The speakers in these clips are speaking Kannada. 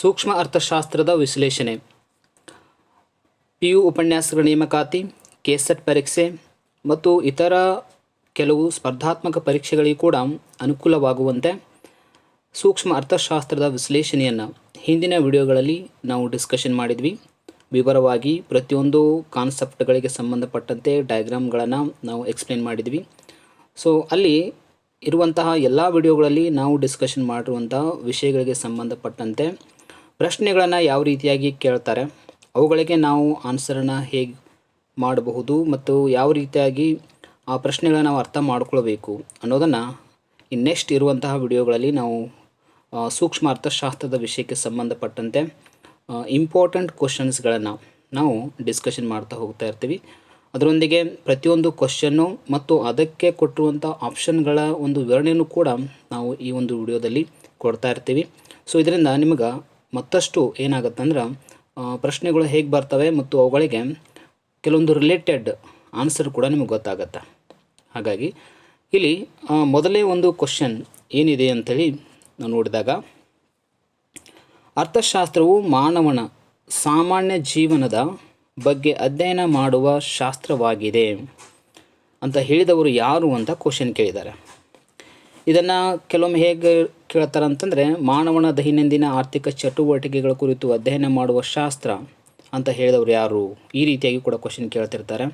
ಸೂಕ್ಷ್ಮ ಅರ್ಥಶಾಸ್ತ್ರದ ವಿಶ್ಲೇಷಣೆ. ಪಿ ಯು ಉಪನ್ಯಾಸಗಳ ನೇಮಕಾತಿ, ಕೆಸೆಟ್ ಪರೀಕ್ಷೆ ಮತ್ತು ಇತರ ಕೆಲವು ಸ್ಪರ್ಧಾತ್ಮಕ ಪರೀಕ್ಷೆಗಳಿಗೆ ಕೂಡ ಅನುಕೂಲವಾಗುವಂತೆ ಸೂಕ್ಷ್ಮ ಅರ್ಥಶಾಸ್ತ್ರದ ವಿಶ್ಲೇಷಣೆಯನ್ನು ಹಿಂದಿನ ವಿಡಿಯೋಗಳಲ್ಲಿ ನಾವು ಡಿಸ್ಕಷನ್ ಮಾಡಿದ್ವಿ. ವಿವರವಾಗಿ ಪ್ರತಿಯೊಂದು ಕಾನ್ಸೆಪ್ಟ್ಗಳಿಗೆ ಸಂಬಂಧಪಟ್ಟಂತೆ ಡಯಾಗ್ರಾಮ್ಗಳನ್ನು ನಾವು ಎಕ್ಸ್ಪ್ಲೇನ್ ಮಾಡಿದ್ವಿ. ಸೊ, ಅಲ್ಲಿ ಇರುವಂತಹ ಎಲ್ಲ ವಿಡಿಯೋಗಳಲ್ಲಿ ನಾವು ಡಿಸ್ಕಷನ್ ಮಾಡಿರುವಂತಹ ವಿಷಯಗಳಿಗೆ ಸಂಬಂಧಪಟ್ಟಂತೆ ಪ್ರಶ್ನೆಗಳನ್ನು ಯಾವ ರೀತಿಯಾಗಿ ಕೇಳ್ತಾರೆ? ಅವುಗಳಿಗೆ ನಾವು ಆನ್ಸರನ್ನು ಹೇಗೆ ಮಾಡಬಹುದು ಮತ್ತು ಯಾವ ರೀತಿಯಾಗಿ ಆ ಪ್ರಶ್ನೆಗಳನ್ನು ನಾವು ಅರ್ಥ ಮಾಡ್ಕೊಳ್ಬೇಕು ಅನ್ನೋದನ್ನು ಈ ನೆಕ್ಸ್ಟ್ ಇರುವಂತಹ ವಿಡಿಯೋಗಳಲ್ಲಿ ನಾವು ಸೂಕ್ಷ್ಮ ಅರ್ಥಶಾಸ್ತ್ರದ ವಿಷಯಕ್ಕೆ ಸಂಬಂಧಪಟ್ಟಂತೆ ಇಂಪಾರ್ಟೆಂಟ್ ಕ್ವಶನ್ಸ್ಗಳನ್ನು ನಾವು ಡಿಸ್ಕಷನ್ ಮಾಡ್ತಾ ಹೋಗ್ತಾ ಇರ್ತೀವಿ. ಅದರೊಂದಿಗೆ ಪ್ರತಿಯೊಂದು ಕ್ವಶನ್ನು ಮತ್ತು ಅದಕ್ಕೆ ಕೊಟ್ಟಿರುವಂಥ ಆಪ್ಷನ್ಗಳ ಒಂದು ವಿವರಣೆಯನ್ನು ಕೂಡ ನಾವು ಈ ಒಂದು ವಿಡಿಯೋದಲ್ಲಿ ಕೊಡ್ತಾ ಇರ್ತೀವಿ. ಸೊ ಇದರಿಂದ ನಿಮಗೆ ಮತ್ತಷ್ಟು ಏನಾಗುತ್ತಂದ್ರೆ ಅಂದ್ರೆ ಪ್ರಶ್ನೆಗಳು ಹೇಗೆ ಬರ್ತವೆ ಮತ್ತು ಅವುಗಳಿಗೆ ಕೆಲವೊಂದು ರಿಲೇಟೆಡ್ ಆನ್ಸರ್ ಕೂಡ ನಿಮಗೆ ಗೊತ್ತಾಗತ್ತೆ. ಹಾಗಾಗಿ ಇಲ್ಲಿ ಮೊದಲೇ ಒಂದು ಕ್ವಶನ್ ಏನಿದೆ ಅಂಥೇಳಿ ನಾವು ನೋಡಿದಾಗ, ಅರ್ಥಶಾಸ್ತ್ರವು ಮಾನವನ ಸಾಮಾನ್ಯ ಜೀವನದ ಬಗ್ಗೆ ಅಧ್ಯಯನ ಮಾಡುವ ಶಾಸ್ತ್ರವಾಗಿದೆ ಅಂತ ಹೇಳಿದವರು ಯಾರು ಅಂತ ಕ್ವಶನ್ ಕೇಳಿದ್ದಾರೆ. ಇದನ್ನು ಕೆಲವೊಮ್ಮೆ ಹೇಗೆ ಕೇಳ್ತಾರೆ ಅಂತಂದರೆ, ಮಾನವನ ದೈನಂದಿನ ಆರ್ಥಿಕ ಚಟುವಟಿಕೆಗಳ ಕುರಿತು ಅಧ್ಯಯನ ಮಾಡುವ ಶಾಸ್ತ್ರ ಅಂತ ಹೇಳಿದವರು ಯಾರು? ಈ ರೀತಿಯಾಗಿ ಕೂಡ ಕ್ವಶನ್ ಕೇಳ್ತಿರ್ತಾರೆ.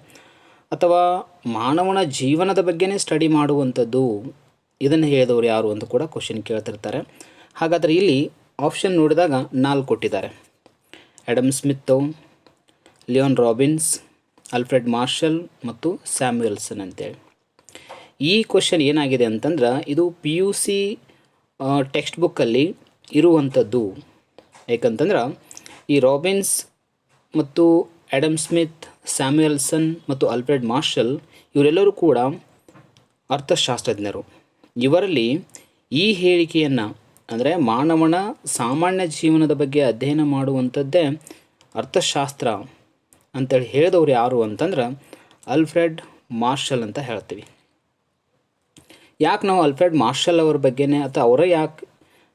ಅಥವಾ ಮಾನವನ ಜೀವನದ ಬಗ್ಗೆನೇ ಸ್ಟಡಿ ಮಾಡುವಂಥದ್ದು ಇದನ್ನು ಹೇಳಿದವರು ಯಾರು ಅಂತ ಕೂಡ ಕ್ವಶನ್ ಕೇಳ್ತಿರ್ತಾರೆ. ಹಾಗಾದರೆ ಇಲ್ಲಿ ಆಪ್ಷನ್ ನೋಡಿದಾಗ ನಾಲ್ಕು ಕೊಟ್ಟಿದ್ದಾರೆ. Adam Smith Lionel Robbins Alfred Marshall ಮತ್ತು ಸ್ಯಾಮ್ಯುಯಲ್ಸನ್ ಅಂತೇಳಿ. ಈ ಕ್ವಶನ್ ಏನಾಗಿದೆ ಅಂತಂದ್ರೆ, ಇದು ಪಿ ಯು ಸಿ ಟೆಕ್ಸ್ಟ್ ಬುಕ್ಕಲ್ಲಿ ಇರುವಂಥದ್ದು ಯಾಕಂತಂದ್ರೆ ಈ ರಾಬಿನ್ಸ್ ಮತ್ತು ಆ್ಯಡಮ್ ಸ್ಮಿತ್ ಸ್ಯಾಮ್ಯುಯಲ್ಸನ್ ಮತ್ತು ಅಲ್ಫ್ರೆಡ್ ಮಾರ್ಷಲ್ ಇವರೆಲ್ಲರೂ ಕೂಡ ಅರ್ಥಶಾಸ್ತ್ರಜ್ಞರು. ಇವರಲ್ಲಿ ಈ ಹೇಳಿಕೆಯನ್ನು, ಅಂದರೆ ಮಾನವನ ಸಾಮಾನ್ಯ ಜೀವನದ ಬಗ್ಗೆ ಅಧ್ಯಯನ ಮಾಡುವಂಥದ್ದೇ ಅರ್ಥಶಾಸ್ತ್ರ ಅಂತೇಳಿ ಹೇಳಿದವ್ರು ಯಾರು ಅಂತಂದ್ರೆ ಅಲ್ಫ್ರೆಡ್ ಮಾರ್ಷಲ್ ಅಂತ ಹೇಳ್ತೀವಿ. ಯಾಕೆ ನಾವು ಅಲ್ಫ್ರೆಡ್ ಮಾರ್ಷಲ್ ಅವ್ರ ಬಗ್ಗೆನೇ ಅಥವಾ ಅವರೇ ಯಾಕೆ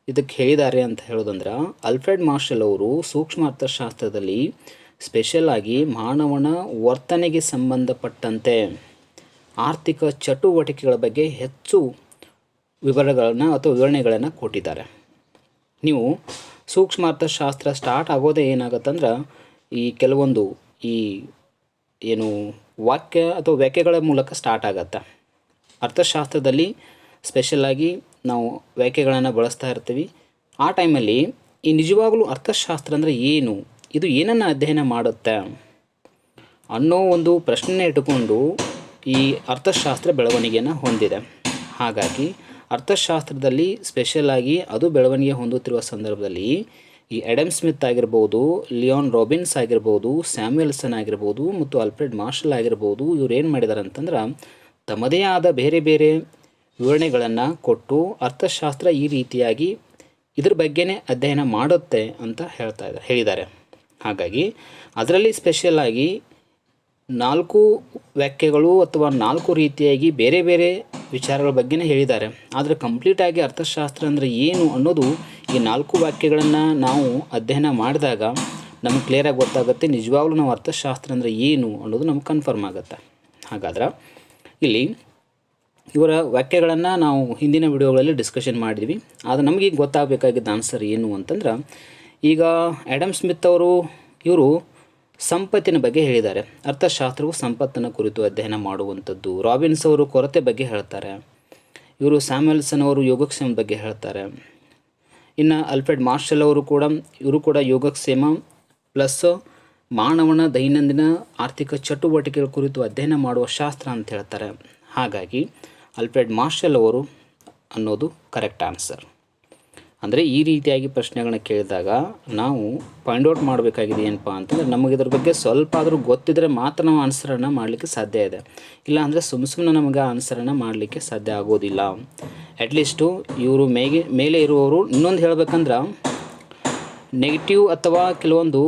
ಇದಕ್ಕೆ ಹೇಳಿದ್ದಾರೆ ಅಂತ ಹೇಳೋದಂದ್ರೆ, ಅಲ್ಫ್ರೆಡ್ ಮಾರ್ಷಲ್ ಅವರು ಸೂಕ್ಷ್ಮ ಅರ್ಥಶಾಸ್ತ್ರದಲ್ಲಿ ಸ್ಪೆಷಲ್ ಆಗಿ ಮಾನವನ ವರ್ತನೆಗೆ ಸಂಬಂಧಪಟ್ಟಂತೆ ಆರ್ಥಿಕ ಚಟುವಟಿಕೆಗಳ ಬಗ್ಗೆ ಹೆಚ್ಚು ವಿವರಗಳನ್ನು ಅಥವಾ ವಿವರಣೆಗಳನ್ನು ಕೊಟ್ಟಿದ್ದಾರೆ. ನೀವು ಸೂಕ್ಷ್ಮ ಅರ್ಥಶಾಸ್ತ್ರ ಸ್ಟಾರ್ಟ್ ಆಗೋದೇ ಏನಾಗತ್ತಂದ್ರೆ, ಈ ಕೆಲವೊಂದು ಈ ಏನು ವಾಕ್ಯ ಅಥವಾ ವ್ಯಾಖ್ಯೆಗಳ ಮೂಲಕ ಸ್ಟಾರ್ಟ್ ಆಗತ್ತೆ. ಅರ್ಥಶಾಸ್ತ್ರದಲ್ಲಿ ಸ್ಪೆಷಲಾಗಿ ನಾವು ವ್ಯಾಖ್ಯೆಗಳನ್ನು ಬಳಸ್ತಾ ಇರ್ತೀವಿ. ಆ ಟೈಮಲ್ಲಿ ಈ ನಿಜವಾಗಲೂ ಅರ್ಥಶಾಸ್ತ್ರ ಅಂದರೆ ಏನು? ಇದು ಏನನ್ನು ಅಧ್ಯಯನ ಮಾಡುತ್ತೆ? ಅನ್ನೋ ಒಂದು ಪ್ರಶ್ನೆ ಇಟ್ಟುಕೊಂಡು ಈ ಅರ್ಥಶಾಸ್ತ್ರ ಬೆಳವಣಿಗೆಯನ್ನು ಹೊಂದಿದೆ. ಹಾಗಾಗಿ ಅರ್ಥಶಾಸ್ತ್ರದಲ್ಲಿ ಸ್ಪೆಷಲಾಗಿ ಅದು ಬೆಳವಣಿಗೆ ಹೊಂದುತ್ತಿರುವ ಸಂದರ್ಭದಲ್ಲಿ ಈ ಎಡಮ್ ಸ್ಮಿತ್ ಆಗಿರ್ಬೋದು, ಲಿಯೋನ್ ರಾಬಿನ್ಸ್ ಆಗಿರ್ಬೋದು, ಸ್ಯಾಮ್ಯುಯಲ್ಸನ್ ಆಗಿರ್ಬೋದು, ಮತ್ತು ಅಲ್ಫ್ರೆಡ್ ಮಾರ್ಷಲ್ ಆಗಿರ್ಬೋದು, ಇವ್ರು ಏನು ಮಾಡಿದ್ದಾರೆ ಅಂತಂದ್ರೆ ತಮ್ಮದೇ ಆದ ಬೇರೆ ಬೇರೆ ವಿವರಣೆಗಳನ್ನು ಕೊಟ್ಟು ಅರ್ಥಶಾಸ್ತ್ರ ಈ ರೀತಿಯಾಗಿ ಇದ್ರ ಬಗ್ಗೆನೇ ಅಧ್ಯಯನ ಮಾಡುತ್ತೆ ಅಂತ ಹೇಳ್ತಾ ಇದ್ದಾರೆ ಹೇಳಿದ್ದಾರೆ. ಹಾಗಾಗಿ ಅದರಲ್ಲಿ ಸ್ಪೆಷಲಾಗಿ ನಾಲ್ಕು ವ್ಯಾಖ್ಯೆಗಳು ಅಥವಾ ನಾಲ್ಕು ರೀತಿಯಾಗಿ ಬೇರೆ ಬೇರೆ ವಿಚಾರಗಳ ಬಗ್ಗೆನೇ ಹೇಳಿದ್ದಾರೆ. ಆದರೆ ಕಂಪ್ಲೀಟಾಗಿ ಅರ್ಥಶಾಸ್ತ್ರ ಅಂದರೆ ಏನು ಅನ್ನೋದು ಈ ನಾಲ್ಕು ವಾಕ್ಯಗಳನ್ನು ನಾವು ಅಧ್ಯಯನ ಮಾಡಿದಾಗ ನಮಗೆ ಕ್ಲಿಯರಾಗಿ ಗೊತ್ತಾಗುತ್ತೆ. ನಿಜವಾಗ್ಲೂ ನಾವು ಅರ್ಥಶಾಸ್ತ್ರ ಅಂದರೆ ಏನು ಅನ್ನೋದು ನಮ್ಗೆ ಕನ್ಫರ್ಮ್ ಆಗುತ್ತೆ. ಹಾಗಾದ್ರೆ ಇಲ್ಲಿ ಇವರ ವ್ಯಾಖ್ಯೆಗಳನ್ನು ನಾವು ಹಿಂದಿನ ವಿಡಿಯೋಗಳಲ್ಲಿ ಡಿಸ್ಕಷನ್ ಮಾಡಿದ್ವಿ. ಆದರೆ ನಮಗೆ ಗೊತ್ತಾಗಬೇಕಾಗಿದ್ದ ಆನ್ಸರ್ ಏನು ಅಂತಂದ್ರೆ, ಈಗ ಆ್ಯಡಮ್ ಸ್ಮಿತ್ ಅವರು ಇವರು ಸಂಪತ್ತಿನ ಬಗ್ಗೆ ಹೇಳಿದ್ದಾರೆ. ಅರ್ಥಶಾಸ್ತ್ರವು ಸಂಪತ್ತನ್ನು ಕುರಿತು ಅಧ್ಯಯನ ಮಾಡುವಂಥದ್ದು. ರಾಬಿನ್ಸ್ ಅವರು ಕೊರತೆ ಬಗ್ಗೆ ಹೇಳ್ತಾರೆ. ಇವರು ಸ್ಯಾಮ್ಯಲ್ಸನ್ ಅವರು ಯೋಗಕ್ಷೇಮ ಬಗ್ಗೆ ಹೇಳ್ತಾರೆ. ಇನ್ನು ಅಲ್ಫ್ರೆಡ್ ಮಾರ್ಷಲ್ ಅವರು ಕೂಡ, ಇವರು ಕೂಡ ಯೋಗಕ್ಷೇಮ ಪ್ಲಸ್ ಮಾನವನ ದೈನಂದಿನ ಆರ್ಥಿಕ ಚಟುವಟಿಕೆಗಳ ಕುರಿತು ಅಧ್ಯಯನ ಮಾಡುವ ಶಾಸ್ತ್ರ ಅಂತ ಹೇಳ್ತಾರೆ. ಹಾಗಾಗಿ ಅಲ್ಫ್ರೆಡ್ ಮಾರ್ಷಲ್ ಅವರು ಅನ್ನೋದು ಕರೆಕ್ಟ್ ಆನ್ಸರ್. ಅಂದರೆ ಈ ರೀತಿಯಾಗಿ ಪ್ರಶ್ನೆಗಳನ್ನ ಕೇಳಿದಾಗ ನಾವು ಔಟ್ ಮಾಡಬೇಕಾಗಿದೆ ಏನಪ್ಪ ಅಂತಂದರೆ ನಮಗೆ ಇದ್ರ ಬಗ್ಗೆ ಸ್ವಲ್ಪ ಆದರೂ ಗೊತ್ತಿದ್ದರೆ ಮಾತ್ರ ನಾವು ಆನ್ಸರನ್ನು ಮಾಡಲಿಕ್ಕೆ ಸಾಧ್ಯ ಇದೆ. ಇಲ್ಲ ಅಂದರೆ ಸುಮ್ಮ ಸುಮ್ಮನೆ ನಮಗೆ ಆನ್ಸರನ್ನು ಮಾಡಲಿಕ್ಕೆ ಸಾಧ್ಯ ಆಗೋದಿಲ್ಲ. ಅಟ್ಲೀಸ್ಟು ಇವರು ಮೇಗೆ, ಮೇಲೆ ಇರುವವರು ಇನ್ನೊಂದು ಹೇಳ್ಬೇಕಂದ್ರೆ ನೆಗೆಟಿವ್ ಅಥವಾ ಕೆಲವೊಂದು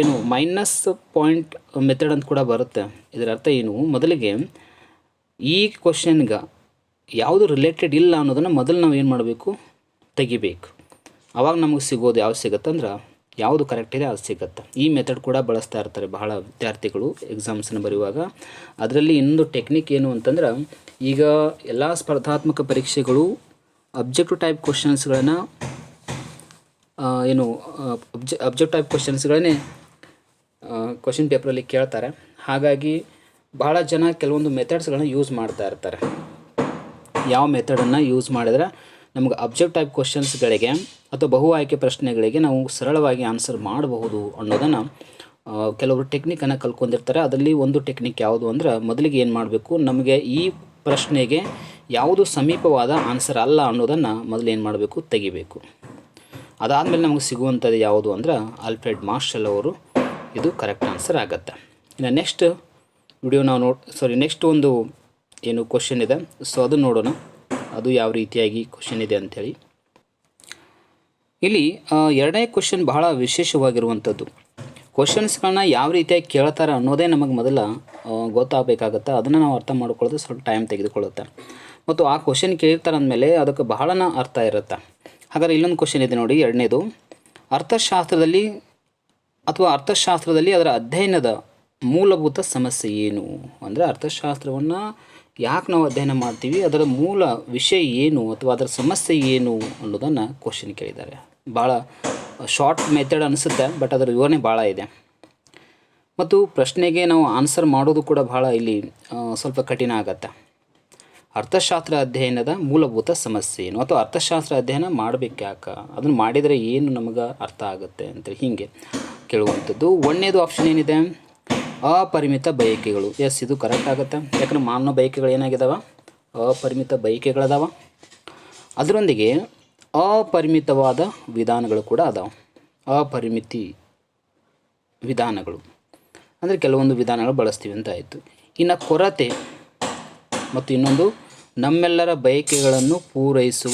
ಏನು ಮೈನಸ್ ಪಾಯಿಂಟ್ ಮೆಥಡ್ ಅಂತ ಕೂಡ ಬರುತ್ತೆ. ಇದರ ಅರ್ಥ ಏನು? ಮೊದಲಿಗೆ ಈ ಕ್ವಶನ್ಗೆ ಯಾವುದು ರಿಲೇಟೆಡ್ ಇಲ್ಲ ಅನ್ನೋದನ್ನು ಮೊದಲು ನಾವು ಏನು ಮಾಡಬೇಕು? ತೆಗಿಬೇಕು. ಆವಾಗ ನಮಗೆ ಸಿಗೋದು ಯಾವ್ದು ಸಿಗುತ್ತಂದ್ರೆ ಯಾವುದು ಕರೆಕ್ಟ್ ಇದೆ ಅದು ಸಿಗುತ್ತೆ. ಈ ಮೆಥಡ್ ಕೂಡ ಬಳಸ್ತಾ ಇರ್ತಾರೆ ಬಹಳ ವಿದ್ಯಾರ್ಥಿಗಳು ಎಕ್ಸಾಮ್ಸನ್ನು ಬರೆಯುವಾಗ. ಅದರಲ್ಲಿ ಇನ್ನೊಂದು ಟೆಕ್ನಿಕ್ ಏನು ಅಂತಂದ್ರೆ ಈಗ ಎಲ್ಲ ಸ್ಪರ್ಧಾತ್ಮಕ ಪರೀಕ್ಷೆಗಳು ಅಬ್ಜೆಕ್ಟಿವ್ ಟೈಪ್ ಕ್ವಶನ್ಸ್ಗಳನ್ನು ಏನು ಅಬ್ಜೆ ಅಬ್ಜೆಕ್ಟ್ ಟೈಪ್ ಕ್ವಶನ್ಸ್ಗಳನ್ನೇ ಕ್ವಶನ್ ಪೇಪರಲ್ಲಿ ಕೇಳ್ತಾರೆ. ಹಾಗಾಗಿ ಬಹಳ ಜನ ಕೆಲವೊಂದು ಮೆಥಡ್ಸ್ಗಳನ್ನ ಯೂಸ್ ಮಾಡ್ತಾ ಇರ್ತಾರೆ. ಯಾವ ಮೆಥಡನ್ನು ಯೂಸ್ ಮಾಡಿದ್ರೆ ನಮಗೆ ಅಬ್ಜೆಕ್ಟ್ ಟೈಪ್ ಕ್ವಶನ್ಸ್ಗಳಿಗೆ ಅಥವಾ ಬಹು ಆಯ್ಕೆ ಪ್ರಶ್ನೆಗಳಿಗೆ ನಾವು ಸರಳವಾಗಿ ಆನ್ಸರ್ ಮಾಡಬಹುದು ಅನ್ನೋದನ್ನು ಕೆಲವರು ಟೆಕ್ನಿಕನ್ನು ಕಲ್ತ್ಕೊಂಡಿರ್ತಾರೆ. ಅದರಲ್ಲಿ ಒಂದು ಟೆಕ್ನಿಕ್ ಯಾವುದು ಅಂದ್ರೆ ಮೊದಲಿಗೆ ಏನು ಮಾಡಬೇಕು? ನಮಗೆ ಈ ಪ್ರಶ್ನೆಗೆ ಯಾವುದು ಸಮೀಪವಾದ ಆನ್ಸರ್ ಅಲ್ಲ ಅನ್ನೋದನ್ನು ಮೊದಲು ಏನು ಮಾಡಬೇಕು? ತೆಗಿಬೇಕು. ಅದಾದಮೇಲೆ ನಮಗೆ ಸಿಗುವಂಥದ್ದು ಯಾವುದು ಅಂದ್ರೆ ಆಲ್ಫ್ರೆಡ್ ಮಾರ್ಷಲ್ ಅವರು ಇದು ಕರೆಕ್ಟ್ ಆನ್ಸರ್ ಆಗುತ್ತೆ. ಇನ್ನು ನೆಕ್ಸ್ಟ್ ವಿಡಿಯೋ ನಾವು ನೋಡ್ ಸಾರಿ ನೆಕ್ಸ್ಟ್ ಒಂದು ಏನು ಕ್ವಶನ್ ಇದೆ. ಸೊ ಅದು ನೋಡೋಣ. ಅದು ಯಾವ ರೀತಿಯಾಗಿ ಕ್ವಶನ್ ಇದೆ ಅಂಥೇಳಿ ಇಲ್ಲಿ ಎರಡನೇ ಕ್ವಶನ್ ಬಹಳ ವಿಶೇಷವಾಗಿರುವಂಥದ್ದು. ಕ್ವಶನ್ಸ್ಗಳನ್ನ ಯಾವ ರೀತಿಯಾಗಿ ಕೇಳ್ತಾರೆ ಅನ್ನೋದೇ ನಮಗೆ ಮೊದಲ ಗೊತ್ತಾಗಬೇಕಾಗತ್ತೆ. ಅದನ್ನು ನಾವು ಅರ್ಥ ಮಾಡ್ಕೊಳ್ಳೋದು ಸ್ವಲ್ಪ ಟೈಮ್ ತೆಗೆದುಕೊಳ್ಳುತ್ತೆ. ಮತ್ತು ಆ ಕ್ವಶನ್ ಕೇಳ್ತಾರೆ ಅಂದಮೇಲೆ ಅದಕ್ಕೆ ಬಹಳನ ಅರ್ಥ ಇರುತ್ತೆ. ಹಾಗಾದ್ರೆ ಇಲ್ಲೊಂದು ಕ್ವಶನ್ ಇದೆ ನೋಡಿ, ಎರಡನೇದು. ಅರ್ಥಶಾಸ್ತ್ರದಲ್ಲಿ ಅಥವಾ ಅರ್ಥಶಾಸ್ತ್ರದಲ್ಲಿ ಅದರ ಅಧ್ಯಯನದ ಮೂಲಭೂತ ಸಮಸ್ಯೆ ಏನು? ಅಂದರೆ ಅರ್ಥಶಾಸ್ತ್ರವನ್ನು ಯಾಕೆ ನಾವು ಅಧ್ಯಯನ ಮಾಡ್ತೀವಿ, ಅದರ ಮೂಲ ವಿಷಯ ಏನು ಅಥವಾ ಅದರ ಸಮಸ್ಯೆ ಏನು ಅನ್ನೋದನ್ನು ಕ್ವಶನ್ ಕೇಳಿದ್ದಾರೆ. ಭಾಳ ಶಾರ್ಟ್ ಮೆಥಡ್ ಅನಿಸುತ್ತೆ ಬಟ್ ಅದರ ವಿವರಣೆ ಭಾಳ ಇದೆ. ಮತ್ತು ಪ್ರಶ್ನೆಗೆ ನಾವು ಆನ್ಸರ್ ಮಾಡೋದು ಕೂಡ ಭಾಳ ಇಲ್ಲಿ ಸ್ವಲ್ಪ ಕಠಿಣ ಆಗತ್ತೆ. ಅರ್ಥಶಾಸ್ತ್ರ ಅಧ್ಯಯನದ ಮೂಲಭೂತ ಸಮಸ್ಯೆ ಏನು? ಅಥವಾ ಅರ್ಥಶಾಸ್ತ್ರ ಅಧ್ಯಯನ ಮಾಡಬೇಕು ಯಾಕೆ ಅದನ್ನು ಮಾಡಿದರೆ ಏನು ನಮಗೆ ಅರ್ಥ ಆಗುತ್ತೆ ಅಂತೇಳಿ ಹೀಗೆ ಕೇಳುವಂಥದ್ದು. ಒಂದನೇದು ಆಪ್ಷನ್ ಏನಿದೆ? ಅಪರಿಮಿತ ಬಯಕೆಗಳು. ಎಸ್ ಇದು ಕರೆಕ್ಟ್ ಆಗುತ್ತೆ. ಯಾಕಂದ್ರೆ ಮಾನವ ಬಯಕೆಗಳು ಏನಾಗಿದಾವ ಅಪರಿಮಿತ ಬಯಕೆಗಳದಾವ. ಅದರೊಂದಿಗೆ ಅಪರಿಮಿತವಾದ ವಿಧಾನಗಳು ಕೂಡ ಅದಾವ. ಅಪರಿಮಿತಿ ವಿಧಾನಗಳು. ಅಂದರೆ ಕೆಲವೊಂದು ವಿಧಾನಗಳು ಬಳಸ್ತೀವಿ ಅಂತ ಆಯಿತು. ಇನ್ನು ಕೊರತೆ ಮತ್ತು ಇನ್ನೊಂದು, ನಮ್ಮೆಲ್ಲರ ಬಯಕೆಗಳನ್ನು ಪೂರೈಸುವ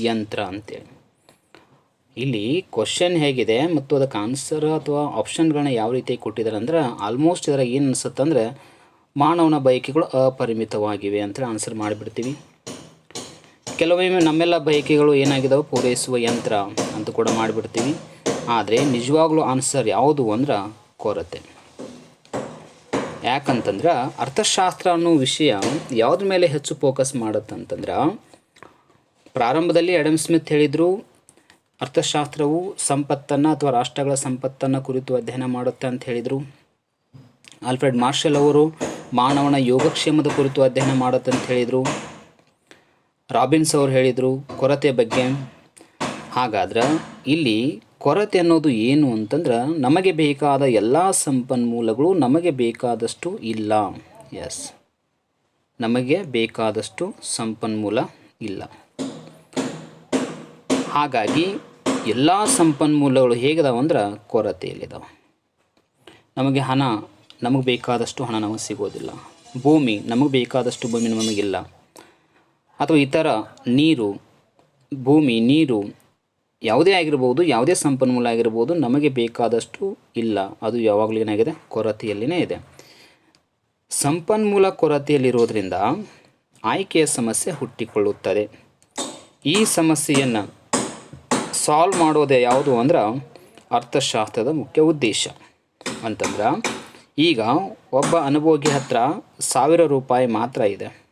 ಯಂತ್ರ ಅಂತೇಳಿ. ಇಲ್ಲಿ ಕ್ವಶನ್ ಹೇಗಿದೆ ಮತ್ತು ಅದಕ್ಕೆ ಆನ್ಸರ್ ಅಥವಾ ಆಪ್ಷನ್ಗಳನ್ನ ಯಾವ ರೀತಿ ಕೊಟ್ಟಿದ್ದಾರೆ ಅಂದ್ರೆ ಆಲ್ಮೋಸ್ಟ್ ಇದರ ಏನು ಅನಿಸುತ್ತೆ ಅಂದರೆ, ಮಾನವನ ಬಯಕೆಗಳು ಅಪರಿಮಿತವಾಗಿವೆ ಅಂತೇಳಿ ಆನ್ಸರ್ ಮಾಡಿಬಿಡ್ತೀವಿ. ಕೆಲವೊಮ್ಮೆ ನಮ್ಮೆಲ್ಲ ಬಯಕೆಗಳು ಏನಾಗಿದ್ದಾವೆ ಪೂರೈಸುವ ಯಂತ್ರ ಅಂತ ಕೂಡ ಮಾಡಿಬಿಡ್ತೀವಿ. ಆದರೆ ನಿಜವಾಗ್ಲೂ ಆನ್ಸರ್ ಯಾವುದು ಅಂದ್ರೆ, ಕೊರತೆ. ಯಾಕಂತಂದ್ರೆ ಅರ್ಥಶಾಸ್ತ್ರ ಅನ್ನೋ ವಿಷಯ ಯಾವುದ್ರ ಮೇಲೆ ಹೆಚ್ಚು ಫೋಕಸ್ ಮಾಡುತ್ತಂತಂದ್ರೆ ಪ್ರಾರಂಭದಲ್ಲಿ ಎಡಮ್ ಸ್ಮಿತ್ ಹೇಳಿದರು, ಅರ್ಥಶಾಸ್ತ್ರವು ಸಂಪತ್ತನ್ನು ಅಥವಾ ರಾಷ್ಟ್ರಗಳ ಸಂಪತ್ತನ್ನು ಕುರಿತು ಅಧ್ಯಯನ ಮಾಡುತ್ತೆ ಅಂತ ಹೇಳಿದರು. ಆಲ್ಫ್ರೆಡ್ ಮಾರ್ಷಲ್ ಅವರು ಮಾನವನ ಯೋಗಕ್ಷೇಮದ ಕುರಿತು ಅಧ್ಯಯನ ಮಾಡುತ್ತೆ ಅಂತ ಹೇಳಿದರು. ರಾಬಿನ್ಸ್ ಅವರು ಹೇಳಿದರು ಕೊರತೆ ಬಗ್ಗೆ. ಹಾಗಾದ್ರೆ ಇಲ್ಲಿ ಕೊರತೆ ಅನ್ನೋದು ಏನು ಅಂತಂದ್ರೆ, ನಮಗೆ ಬೇಕಾದ ಎಲ್ಲ ಸಂಪನ್ಮೂಲಗಳು ನಮಗೆ ಬೇಕಾದಷ್ಟು ಇಲ್ಲ. ಎಸ್ ನಮಗೆ ಬೇಕಾದಷ್ಟು ಸಂಪನ್ಮೂಲ ಇಲ್ಲ. ಹಾಗಾಗಿ, ಎಲ್ಲ ಸಂಪನ್ಮೂಲಗಳು ಹೇಗಿದಾವೆ ಅಂದ್ರೆ ಕೊರತೆಯಲ್ಲಿದ್ದಾವೆ ನಮಗೆ ಹಣ, ನಮಗೆ ಬೇಕಾದಷ್ಟು ಹಣ ನಮಗೆ ಸಿಗೋದಿಲ್ಲ. ಭೂಮಿ, ನಮಗೆ ಬೇಕಾದಷ್ಟು ಭೂಮಿ ನಮಗಿಲ್ಲ ಅಥವಾ ಇತರ, ನೀರು, ಭೂಮಿ, ನೀರು ಯಾವುದೇ ಆಗಿರ್ಬೋದು, ಯಾವುದೇ ಸಂಪನ್ಮೂಲ ಆಗಿರ್ಬೋದು ನಮಗೆ ಬೇಕಾದಷ್ಟು ಇಲ್ಲ. ಅದು ಯಾವಾಗಲೂ ಏನಾಗಿದೆ ಕೊರತೆಯಲ್ಲಿನೇ ಇದೆ. ಸಂಪನ್ಮೂಲ ಕೊರತೆಯಲ್ಲಿರೋದ್ರಿಂದ ಆಯ್ಕೆಯ ಸಮಸ್ಯೆ ಹುಟ್ಟಿಕೊಳ್ಳುತ್ತದೆ. ಈ ಸಮಸ್ಯೆಯನ್ನು ಸಾಲ್ವ್ ಮಾಡೋದೇ ಯಾವುದು ಅಂದ್ರೆ ಅರ್ಥಶಾಸ್ತ್ರದ ಮುಖ್ಯ ಉದ್ದೇಶ. ಅಂತಂದ್ರೆ ಈಗ ಒಬ್ಬ ಅನುಭೋಗಿ ಹತ್ರ ಸಾವಿರ ರೂಪಾಯಿ ಮಾತ್ರ ಇದೆ.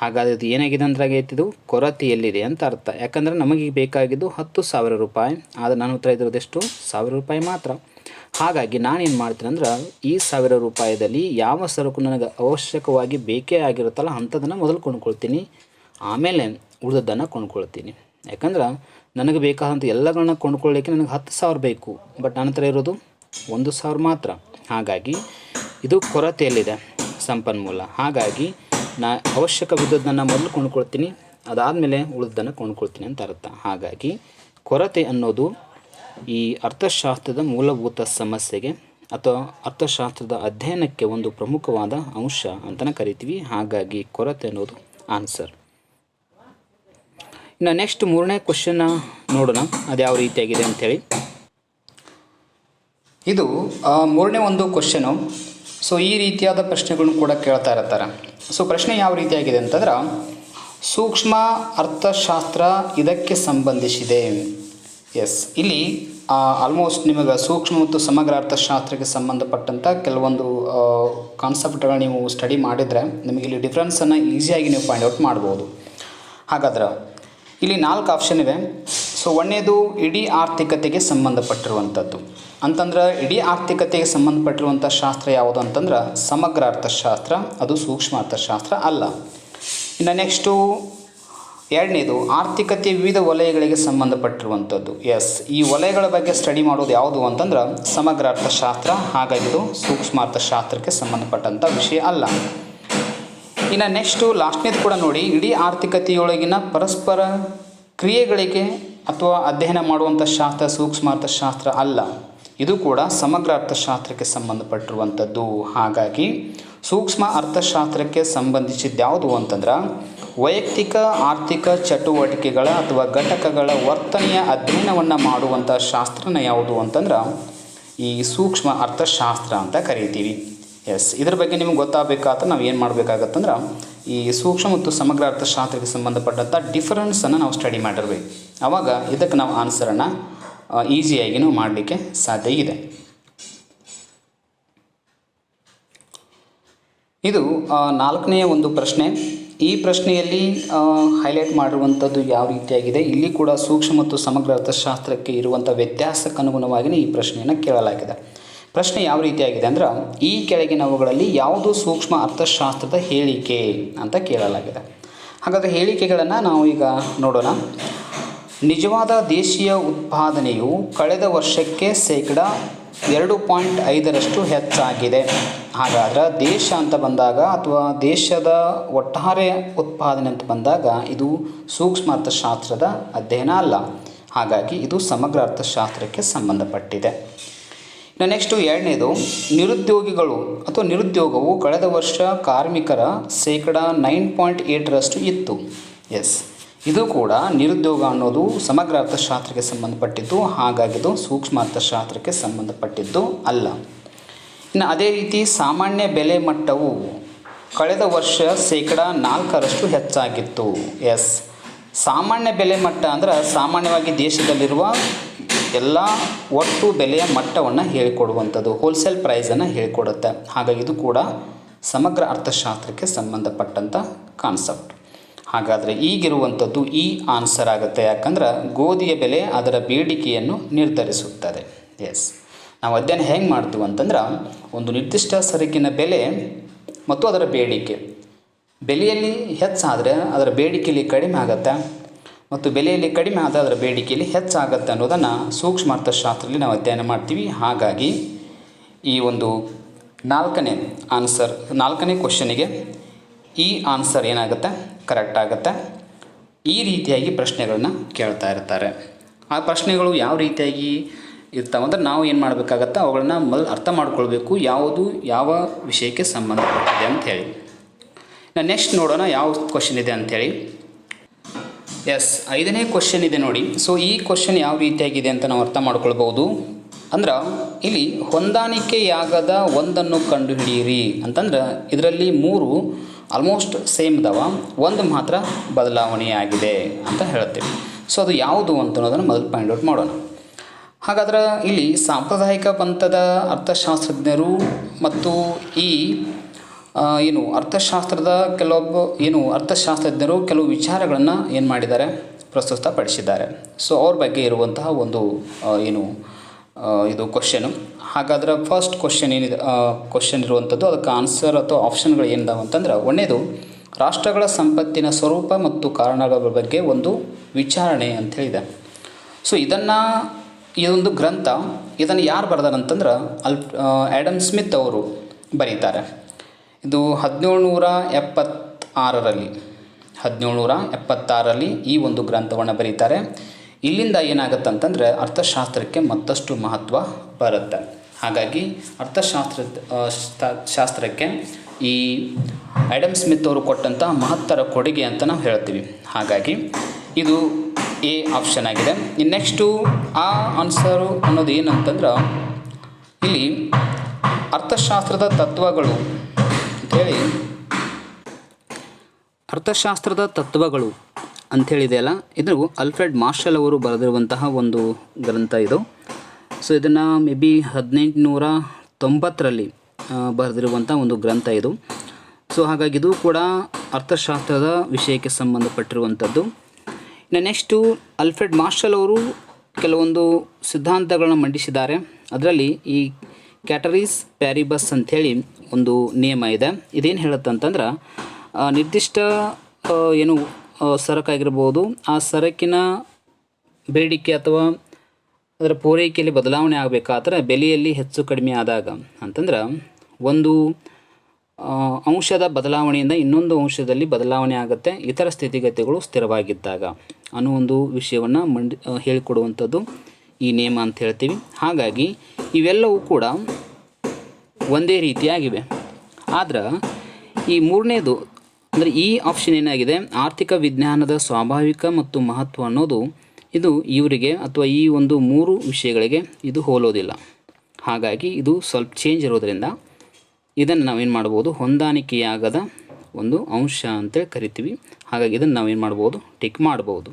ಹಾಗಾದ್ರೆ ಇದು ಏನಾಗಿದೆ ಅಂದ್ರೆ ಆಗೈತೆ ಇದು ಕೊರತೆಯಲ್ಲಿದೆ ಅಂತ ಅರ್ಥ. ಯಾಕಂದರೆ ನಮಗೆ ಬೇಕಾಗಿದ್ದು ಹತ್ತು ಸಾವಿರ ರೂಪಾಯಿ. ಆದರೆ ನನ್ನ ಹತ್ರ ಇದ್ರದ್ದೆಷ್ಟು ಸಾವಿರ ರೂಪಾಯಿ ಮಾತ್ರ. ಹಾಗಾಗಿ ನಾನೇನು ಮಾಡ್ತೀನಿ ಅಂದ್ರೆ ಈ ಸಾವಿರ ರೂಪಾಯಿದಲ್ಲಿ ಯಾವ ಸರಕು ನನಗೆ ಅವಶ್ಯಕವಾಗಿ ಬೇಕೇ ಆಗಿರುತ್ತಲ್ಲ ಅಂಥದ್ದನ್ನು ಮೊದಲು ಕೊಂಡ್ಕೊಳ್ತೀನಿ. ಆಮೇಲೆ ಉಳಿದದ್ದನ್ನು ಕೊಂಡ್ಕೊಳ್ತೀನಿ. ಯಾಕಂದ್ರೆ ನನಗೆ ಬೇಕಾದಂಥ ಎಲ್ಲಗಳನ್ನ ಕೊಂಡ್ಕೊಳ್ಳಿಕ್ಕೆ ನನಗೆ ಹತ್ತು ಸಾವಿರ ಬೇಕು. ಬಟ್ ನನ್ನ ಹತ್ರ ಇರೋದು ಒಂದು ಸಾವಿರ ಮಾತ್ರ. ಹಾಗಾಗಿ ಇದು ಕೊರತೆಯಲ್ಲಿದೆ ಸಂಪನ್ಮೂಲ. ಹಾಗಾಗಿ ನಾ ಅವಶ್ಯಕವಿದ್ದದ್ದನ್ನು ಮೊದಲು ಕೊಂಡ್ಕೊಳ್ತೀನಿ, ಅದಾದಮೇಲೆ ಉಳಿದನ್ನು ಕೊಂಡ್ಕೊಳ್ತೀನಿ ಅಂತ ಅರ್ಥ. ಹಾಗಾಗಿ ಕೊರತೆ ಅನ್ನೋದು ಈ ಅರ್ಥಶಾಸ್ತ್ರದ ಮೂಲಭೂತ ಸಮಸ್ಯೆಗೆ ಅಥವಾ ಅರ್ಥಶಾಸ್ತ್ರದ ಅಧ್ಯಯನಕ್ಕೆ ಒಂದು ಪ್ರಮುಖವಾದ ಅಂಶ ಅಂತಲೇ ಕರಿತೀವಿ. ಹಾಗಾಗಿ ಕೊರತೆ ಅನ್ನೋದು ಆನ್ಸರ್. ಇನ್ನು ನೆಕ್ಸ್ಟ್ ಮೂರನೇ ಕ್ವಶನ್ನ ನೋಡೋಣ. ಅದು ಯಾವ ರೀತಿಯಾಗಿದೆ ಅಂಥೇಳಿ ಇದು ಮೂರನೇ ಒಂದು ಕ್ವಶನು ಸೊ ಈ ರೀತಿಯಾದ ಪ್ರಶ್ನೆಗಳನ್ನು ಕೂಡ ಕೇಳ್ತಾ ಇರ್ತಾರೆ. ಸೊ ಪ್ರಶ್ನೆ ಯಾವ ರೀತಿಯಾಗಿದೆ ಅಂತಂದ್ರೆ, ಸೂಕ್ಷ್ಮ ಅರ್ಥಶಾಸ್ತ್ರ ಇದಕ್ಕೆ ಸಂಬಂಧಿಸಿದೆ. ಎಸ್ ಇಲ್ಲಿ ಆಲ್ಮೋಸ್ಟ್ ನಿಮಗೆ ಸೂಕ್ಷ್ಮ ಮತ್ತು ಸಮಗ್ರ ಅರ್ಥಶಾಸ್ತ್ರಕ್ಕೆ ಸಂಬಂಧಪಟ್ಟಂಥ ಕೆಲವೊಂದು ಕಾನ್ಸೆಪ್ಟ್ಗಳು ನೀವು ಸ್ಟಡಿ ಮಾಡಿದರೆ ನಿಮಗೆ ಇಲ್ಲಿ ಡಿಫ್ರೆನ್ಸನ್ನು ಈಸಿಯಾಗಿ ನೀವು ಫೈಂಡ್ ಔಟ್ ಮಾಡ್ಬೋದು. ಹಾಗಾದ್ರೆ, ಇಲ್ಲಿ ನಾಲ್ಕು ಆಪ್ಷನ್ ಇವೆ. ಸೊ ಒಂದನೇದು ಇಡೀ ಆರ್ಥಿಕತೆಗೆ ಸಂಬಂಧಪಟ್ಟಿರುವಂಥದ್ದು. ಅಂತಂದ್ರೆ ಇಡೀ ಆರ್ಥಿಕತೆಗೆ ಸಂಬಂಧಪಟ್ಟಿರುವಂಥ ಶಾಸ್ತ್ರ ಯಾವುದು ಅಂತಂದ್ರೆ ಸಮಗ್ರ ಅರ್ಥಶಾಸ್ತ್ರ ಅದು ಸೂಕ್ಷ್ಮ ಅರ್ಥಶಾಸ್ತ್ರ ಅಲ್ಲ. ಇನ್ನು ನೆಕ್ಸ್ಟು ಎರಡನೇದು ಆರ್ಥಿಕತೆ ವಿವಿಧ ವಲಯಗಳಿಗೆ ಸಂಬಂಧಪಟ್ಟಿರುವಂಥದ್ದು. ಎಸ್, ಈ ವಲಯಗಳ ಬಗ್ಗೆ ಸ್ಟಡಿ ಮಾಡೋದು ಯಾವುದು ಅಂತಂದ್ರೆ ಸಮಗ್ರ ಅರ್ಥಶಾಸ್ತ್ರ ಹಾಗಾಗಿ ಇದು ಸೂಕ್ಷ್ಮ ಅರ್ಥಶಾಸ್ತ್ರಕ್ಕೆ ಸಂಬಂಧಪಟ್ಟಂಥ ವಿಷಯ ಅಲ್ಲ. ಇನ್ನು ನೆಕ್ಸ್ಟು ಲಾಸ್ಟ್ನೇದು ಕೂಡ ನೋಡಿ, ಇಡೀ ಆರ್ಥಿಕತೆಯೊಳಗಿನ ಪರಸ್ಪರ ಕ್ರಿಯೆಗಳಿಗೆ ಅಥವಾ ಅಧ್ಯಯನ ಮಾಡುವಂಥ ಶಾಸ್ತ್ರ ಸೂಕ್ಷ್ಮ ಅರ್ಥಶಾಸ್ತ್ರ ಅಲ್ಲ. ಇದು ಕೂಡ ಸಮಗ್ರ ಅರ್ಥಶಾಸ್ತ್ರಕ್ಕೆ ಸಂಬಂಧಪಟ್ಟಿರುವಂಥದ್ದು. ಹಾಗಾಗಿ ಸೂಕ್ಷ್ಮ ಅರ್ಥಶಾಸ್ತ್ರಕ್ಕೆ ಸಂಬಂಧಿಸಿದ್ಯಾವುದು ಅಂತಂದ್ರೆ ವೈಯಕ್ತಿಕ, ಆರ್ಥಿಕ ಚಟುವಟಿಕೆಗಳ ಅಥವಾ ಘಟಕಗಳ ವರ್ತನೆಯ ಅಧ್ಯಯನವನ್ನು ಮಾಡುವಂಥ ಶಾಸ್ತ್ರನ ಯಾವುದು ಅಂತಂದ್ರೆ ಈ ಸೂಕ್ಷ್ಮ ಅರ್ಥಶಾಸ್ತ್ರ ಅಂತ ಕರಿತೀವಿ. ಎಸ್ ಇದ್ರ ಬಗ್ಗೆ ನಿಮ್ಗೆ ಗೊತ್ತಾಗಬೇಕಾದ್ರೆ ನಾವು ಏನು ಮಾಡಬೇಕಾಗತ್ತಂದ್ರೆ ಈ ಸೂಕ್ಷ್ಮ ಮತ್ತು ಸಮಗ್ರ ಅರ್ಥಶಾಸ್ತ್ರಕ್ಕೆ ಸಂಬಂಧಪಟ್ಟಂಥ ಡಿಫರೆನ್ಸನ್ನು ನಾವು ಸ್ಟಡಿ ಮಾಡಿರ್ಬೇಕು. ಆವಾಗ ಇದಕ್ಕೆ ನಾವು ಆನ್ಸರನ್ನು ಈಸಿಯಾಗಿ ನಾವು ಮಾಡಲಿಕ್ಕೆ ಸಾಧ್ಯ ಇದೆ. ಇದು ನಾಲ್ಕನೆಯ ಒಂದು ಪ್ರಶ್ನೆ. ಈ ಪ್ರಶ್ನೆಯಲ್ಲಿ ಹೈಲೈಟ್ ಮಾಡಿರುವಂಥದ್ದು ಯಾವ ರೀತಿಯಾಗಿದೆ? ಇಲ್ಲಿ ಕೂಡ ಸೂಕ್ಷ್ಮ ಮತ್ತು ಸಮಗ್ರ ಅರ್ಥಶಾಸ್ತ್ರಕ್ಕೆ ಇರುವಂಥ ವ್ಯತ್ಯಾಸಕ್ಕನುಗುಣವಾಗಿಯೇ ಈ ಪ್ರಶ್ನೆಯನ್ನು ಕೇಳಲಾಗಿದೆ. ಪ್ರಶ್ನೆ ಯಾವ ರೀತಿಯಾಗಿದೆ ಅಂದ್ರೆ, ಈ ಕೆಳಗಿನವುಗಳಲ್ಲಿ ಯಾವುದು ಸೂಕ್ಷ್ಮ ಅರ್ಥಶಾಸ್ತ್ರದ ಹೇಳಿಕೆ ಅಂತ ಕೇಳಲಾಗಿದೆ. ಹಾಗಾದರೆ ಹೇಳಿಕೆಗಳನ್ನು ನಾವು ಈಗ ನೋಡೋಣ. ನಿಜವಾದ ದೇಶೀಯ ಉತ್ಪಾದನೆಯು ಕಳೆದ ವರ್ಷಕ್ಕೆ ಶೇಕಡ ಎರಡು ಪಾಯಿಂಟ್ ಐದರಷ್ಟು ಹೆಚ್ಚಾಗಿದೆ. ಹಾಗಾದ್ರೆ ದೇಶ ಅಂತ ಬಂದಾಗ ಅಥವಾ ದೇಶದ ಒಟ್ಟಾರೆ ಉತ್ಪಾದನೆ ಅಂತ ಬಂದಾಗ ಇದು ಸೂಕ್ಷ್ಮ ಅರ್ಥಶಾಸ್ತ್ರದ ಅಧ್ಯಯನ ಅಲ್ಲ. ಹಾಗಾಗಿ ಇದು ಸಮಗ್ರ ಅರ್ಥಶಾಸ್ತ್ರಕ್ಕೆ ಸಂಬಂಧಪಟ್ಟಿದೆ. ನೆಕ್ಸ್ಟು ಎರಡನೇದು ನಿರುದ್ಯೋಗಿಗಳು ಅಥವಾ ನಿರುದ್ಯೋಗವು ಕಳೆದ ವರ್ಷ ಕಾರ್ಮಿಕರ ಶೇಕಡ ನೈನ್ ಪಾಯಿಂಟ್ ಏಟರಷ್ಟು ಇತ್ತು. ಎಸ್ ಇದು ಕೂಡ ನಿರುದ್ಯೋಗ ಅನ್ನೋದು ಸಮಗ್ರ ಅರ್ಥಶಾಸ್ತ್ರಕ್ಕೆ ಸಂಬಂಧಪಟ್ಟಿದ್ದು, ಹಾಗಾಗಿದ್ದು ಸೂಕ್ಷ್ಮ ಅರ್ಥಶಾಸ್ತ್ರಕ್ಕೆ ಸಂಬಂಧಪಟ್ಟಿದ್ದು ಅಲ್ಲ. ಇನ್ನು ಅದೇ ರೀತಿ ಸಾಮಾನ್ಯ ಬೆಲೆ ಮಟ್ಟವು ಕಳೆದ ವರ್ಷ ಶೇಕಡ ನಾಲ್ಕರಷ್ಟು ಹೆಚ್ಚಾಗಿತ್ತು. ಎಸ್ ಸಾಮಾನ್ಯ ಬೆಲೆ ಮಟ್ಟ ಅಂದ್ರೆ ಸಾಮಾನ್ಯವಾಗಿ ದೇಶದಲ್ಲಿರುವ ಎಲ್ಲ ಒಟ್ಟು ಬೆಲೆಯ ಮಟ್ಟವನ್ನು ಹೇಳಿಕೊಡುವಂಥದ್ದು ಹೋಲ್ಸೇಲ್ ಪ್ರೈಸನ್ನು ಹೇಳಿಕೊಡುತ್ತೆ. ಹಾಗಾಗಿ ಇದು ಕೂಡ ಸಮಗ್ರ ಅರ್ಥಶಾಸ್ತ್ರಕ್ಕೆ ಸಂಬಂಧಪಟ್ಟಂಥ ಕಾನ್ಸೆಪ್ಟ್ ಹಾಗಾದರೆ ಈಗಿರುವಂಥದ್ದು ಈ ಆನ್ಸರ್ ಆಗುತ್ತೆ. ಯಾಕಂದ್ರೆ ಗೋಧಿಯ ಬೆಲೆ ಅದರ ಬೇಡಿಕೆಯನ್ನು ನಿರ್ಧರಿಸುತ್ತದೆ. ಎಸ್ ನಾವು ಅಧ್ಯಯನ ಹೆಂಗೆ ಮಾಡ್ತೀವಿ ಅಂತಂದ್ರೆ, ಒಂದು ನಿರ್ದಿಷ್ಟ ಸರಕಿನ ಬೆಲೆ ಮತ್ತು ಅದರ ಬೇಡಿಕೆ. ಬೆಲೆಯಲ್ಲಿ ಹೆಚ್ಚಾದರೆ ಅದರ ಬೇಡಿಕೆಯಲ್ಲಿ ಕಡಿಮೆ ಆಗುತ್ತೆ. ಮತ್ತು ಬೆಲೆಯಲ್ಲಿ ಕಡಿಮೆ ಆದ ಅದರ ಬೇಡಿಕೆಯಲ್ಲಿ ಹೆಚ್ಚಾಗತ್ತೆ ಅನ್ನೋದನ್ನು ಸೂಕ್ಷ್ಮ ಅರ್ಥಶಾಸ್ತ್ರದಲ್ಲಿ ನಾವು ಅಧ್ಯಯನ ಮಾಡ್ತೀವಿ. ಹಾಗಾಗಿ ಈ ಒಂದು ನಾಲ್ಕನೇ ಆನ್ಸರ್, ನಾಲ್ಕನೇ ಕ್ವಶನಿಗೆ ಈ ಆನ್ಸರ್ ಏನಾಗುತ್ತೆ? ಕರೆಕ್ಟ್ ಆಗುತ್ತೆ. ಈ ರೀತಿಯಾಗಿ ಪ್ರಶ್ನೆಗಳನ್ನ ಕೇಳ್ತಾ ಇರ್ತಾರೆ. ಆ ಪ್ರಶ್ನೆಗಳು ಯಾವ ರೀತಿಯಾಗಿ ಇರ್ತಾವೆ ಅಂದ್ರೆ ನಾವು ಏನು ಮಾಡಬೇಕಾಗತ್ತೆ? ಅವುಗಳನ್ನ ಮೊದಲು ಅರ್ಥ ಮಾಡ್ಕೊಳ್ಬೇಕು. ಯಾವುದು, ಯಾವ ವಿಷಯಕ್ಕೆ ಸಂಬಂಧಪಟ್ಟಿದೆ ಅಂತ ಹೇಳಿ. ನೆಕ್ಸ್ಟ್ ನೋಡೋಣ ಯಾವ ಕ್ವಶನ್ ಇದೆ ಅಂಥೇಳಿ ಎಸ್ ಐದನೇ ಕ್ವಶನ್ ಇದೆ ನೋಡಿ. ಸೊ ಈ ಕ್ವಶನ್ ಯಾವ ರೀತಿಯಾಗಿದೆ ಅಂತ ನಾವು ಅರ್ಥ ಮಾಡ್ಕೊಳ್ಬೋದು ಅಂದ್ರೆ, ಇಲ್ಲಿ ಹೊಂದಾಣಿಕೆಯಾಗದ ಒಂದನ್ನು ಕಂಡುಹಿಡಿಯಿರಿ. ಅಂತಂದ್ರೆ, ಇದರಲ್ಲಿ ಮೂರು ಆಲ್ಮೋಸ್ಟ್ ಸೇಮ್ ಇದಾವ. ಒಂದು ಮಾತ್ರ ಬದಲಾವಣೆಯಾಗಿದೆ ಅಂತ ಹೇಳ್ತೀವಿ ಸೊ ಅದು ಯಾವುದು ಅಂತ ಅನ್ನೋದನ್ನು ಮೊದಲು ಪಾಯಿಂಟ್ ಔಟ್ ಮಾಡೋಣ. ಹಾಗಾದ್ರೆ, ಇಲ್ಲಿ ಸಾಂಪ್ರದಾಯಿಕ ಪಂಥದ ಅರ್ಥಶಾಸ್ತ್ರಜ್ಞರು ಮತ್ತು ಈ ಏನು ಅರ್ಥಶಾಸ್ತ್ರದ ಕೆಲವೊಬ್ಬ, ಏನು ಅರ್ಥಶಾಸ್ತ್ರಜ್ಞರು ಕೆಲವು ವಿಚಾರಗಳನ್ನು ಏನು ಮಾಡಿದ್ದಾರೆ, ಪ್ರಸ್ತುತಪಡಿಸಿದ್ದಾರೆ. ಸೊ ಅವ್ರ ಬಗ್ಗೆ ಇರುವಂತಹ ಒಂದು ಏನು ಇದು ಕ್ವಶನು ಹಾಗಾದ್ರೆ ಫಸ್ಟ್ ಕ್ವಶನ್ ಏನಿದೆ ಕ್ವಶನ್ ಇರುವಂಥದ್ದು ಅದಕ್ಕೆ ಆನ್ಸರ್ ಅಥವಾ ಆಪ್ಷನ್ಗಳು ಏನಿದಾವೆ ಅಂತಂದ್ರೆ, ಒಂದೇದು, ರಾಷ್ಟ್ರಗಳ ಸಂಪತ್ತಿನ ಸ್ವರೂಪ ಮತ್ತು ಕಾರಣಗಳ ಬಗ್ಗೆ ಒಂದು ವಿಚಾರಣೆ ಅಂತ ಹೇಳಿದೆ. ಸೊ ಇದನ್ನು, ಇದೊಂದು ಗ್ರಂಥ, ಇದನ್ನು ಯಾರು ಬರೆದಾರಂತಂದ್ರೆ, ಅಲ್ ಆ್ಯಡಮ್ ಸ್ಮಿತ್ ಅವರು ಬರೀತಾರೆ. ಇದು ಹದಿನೇಳು ನೂರ ಎಪ್ಪತ್ತಾರರಲ್ಲಿ ಹದಿನೇಳು ನೂರ ಎಪ್ಪತ್ತಾರರಲ್ಲಿ ಈ ಒಂದು ಗ್ರಂಥವನ್ನು ಬರೀತಾರೆ. ಇಲ್ಲಿಂದ ಏನಾಗುತ್ತೆ ಅಂತಂದರೆ ಅರ್ಥಶಾಸ್ತ್ರಕ್ಕೆ ಮತ್ತಷ್ಟು ಮಹತ್ವ ಬರುತ್ತೆ. ಹಾಗಾಗಿ ಅರ್ಥಶಾಸ್ತ್ರ ಶಾಸ್ತ್ರಕ್ಕೆ ಈ ಆ್ಯಡಮ್ ಸ್ಮಿತ್ ಅವರು ಕೊಟ್ಟಂಥ ಮಹತ್ತರ ಕೊಡುಗೆ ಅಂತ ನಾವು ಹೇಳ್ತೀವಿ. ಹಾಗಾಗಿ ಇದು ಎ ಆಪ್ಷನ್ ಆಗಿದೆ. ಇನ್ನು ನೆಕ್ಸ್ಟು ಆ ಆನ್ಸರು ಅನ್ನೋದು ಏನಂತಂದ್ರೆ ಇಲ್ಲಿ ಅರ್ಥಶಾಸ್ತ್ರದ ತತ್ವಗಳು ಅಂತೇಳಿ ಅರ್ಥಶಾಸ್ತ್ರದ ತತ್ವಗಳು ಅಂಥೇಳಿದೆಯಲ್ಲ? ಇದು ಅಲ್ಫ್ರೆಡ್ ಮಾರ್ಷಲ್ ಅವರು ಬರೆದಿರುವಂತಹ ಒಂದು ಗ್ರಂಥ ಇದು. ಸೊ ಇದನ್ನು ಮೇ ಬಿ ಹದಿನೆಂಟುನೂರ ತೊಂಬತ್ತರಲ್ಲಿ ಬರೆದಿರುವಂಥ ಒಂದು ಗ್ರಂಥ ಇದು. ಸೊ ಹಾಗಾಗಿ ಇದು ಕೂಡ ಅರ್ಥಶಾಸ್ತ್ರದ ವಿಷಯಕ್ಕೆ ಸಂಬಂಧಪಟ್ಟಿರುವಂಥದ್ದು. ಇನ್ನು ನೆಕ್ಸ್ಟು ಅಲ್ಫ್ರೆಡ್ ಮಾರ್ಷಲ್ ಅವರು ಕೆಲವೊಂದು ಸಿದ್ಧಾಂತಗಳನ್ನು ಮಂಡಿಸಿದ್ದಾರೆ. ಅದರಲ್ಲಿ ಈ ಕ್ಯಾಟರೀಸ್ ಪ್ಯಾರಿಬಸ್ ಅಂಥೇಳಿ ಒಂದು ನಿಯಮ ಇದೆ. ಇದೇನು ಹೇಳುತ್ತಂತಂದ್ರೆ ನಿರ್ದಿಷ್ಟ ಏನು ಸರಕಾಗಿರ್ಬೋದು, ಆ ಸರಕಿನ ಬೇಡಿಕೆ ಅಥವಾ ಅದರ ಪೂರೈಕೆಯಲ್ಲಿ ಬದಲಾವಣೆ ಆಗಬೇಕಾದ್ರೆ ಬೆಲೆಯಲ್ಲಿ ಹೆಚ್ಚು ಕಡಿಮೆ ಆದಾಗ ಅಂತಂದ್ರೆ, ಒಂದು ಅಂಶದ ಬದಲಾವಣೆಯಿಂದ ಇನ್ನೊಂದು ಅಂಶದಲ್ಲಿ ಬದಲಾವಣೆ ಆಗುತ್ತೆ, ಇತರ ಸ್ಥಿತಿಗತಿಗಳು ಸ್ಥಿರವಾಗಿದ್ದಾಗ ಅನ್ನೋ ಒಂದು ವಿಷಯವನ್ನು ಮಂಡಿ ಹೇಳಿಕೊಡುವಂಥದ್ದು ಈ ನಿಯಮ ಅಂತ ಹೇಳ್ತೀವಿ. ಹಾಗಾಗಿ ಇವೆಲ್ಲವೂ ಕೂಡ ಒಂದೇ ರೀತಿಯಾಗಿವೆ. ಆದ್ರೆ, ಈ ಮೂರನೇದು, ಅಂದರೆ ಈ ಆಪ್ಷನ್ ಏನಾಗಿದೆ? ಆರ್ಥಿಕ ವಿಜ್ಞಾನದ ಸ್ವಾಭಾವಿಕ ಮತ್ತು ಮಹತ್ವ ಅನ್ನೋದು ಇದು ಇವರಿಗೆ ಅಥವಾ ಈ ಒಂದು ಮೂರು ವಿಷಯಗಳಿಗೆ ಇದು ಹೋಲೋದಿಲ್ಲ. ಹಾಗಾಗಿ ಇದು ಸ್ವಲ್ಪ ಚೇಂಜ್ ಇರೋದರಿಂದ ಇದನ್ನು ನಾವೇನು ಮಾಡ್ಬೋದು? ಹೊಂದಾಣಿಕೆಯಾಗದ ಒಂದು ಅಂಶ ಅಂತೇಳಿ ಕರಿತೀವಿ. ಹಾಗಾಗಿ ಇದನ್ನು ನಾವೇನು ಮಾಡ್ಬೋದು? ಟಿಕ್ ಮಾಡ್ಬೋದು.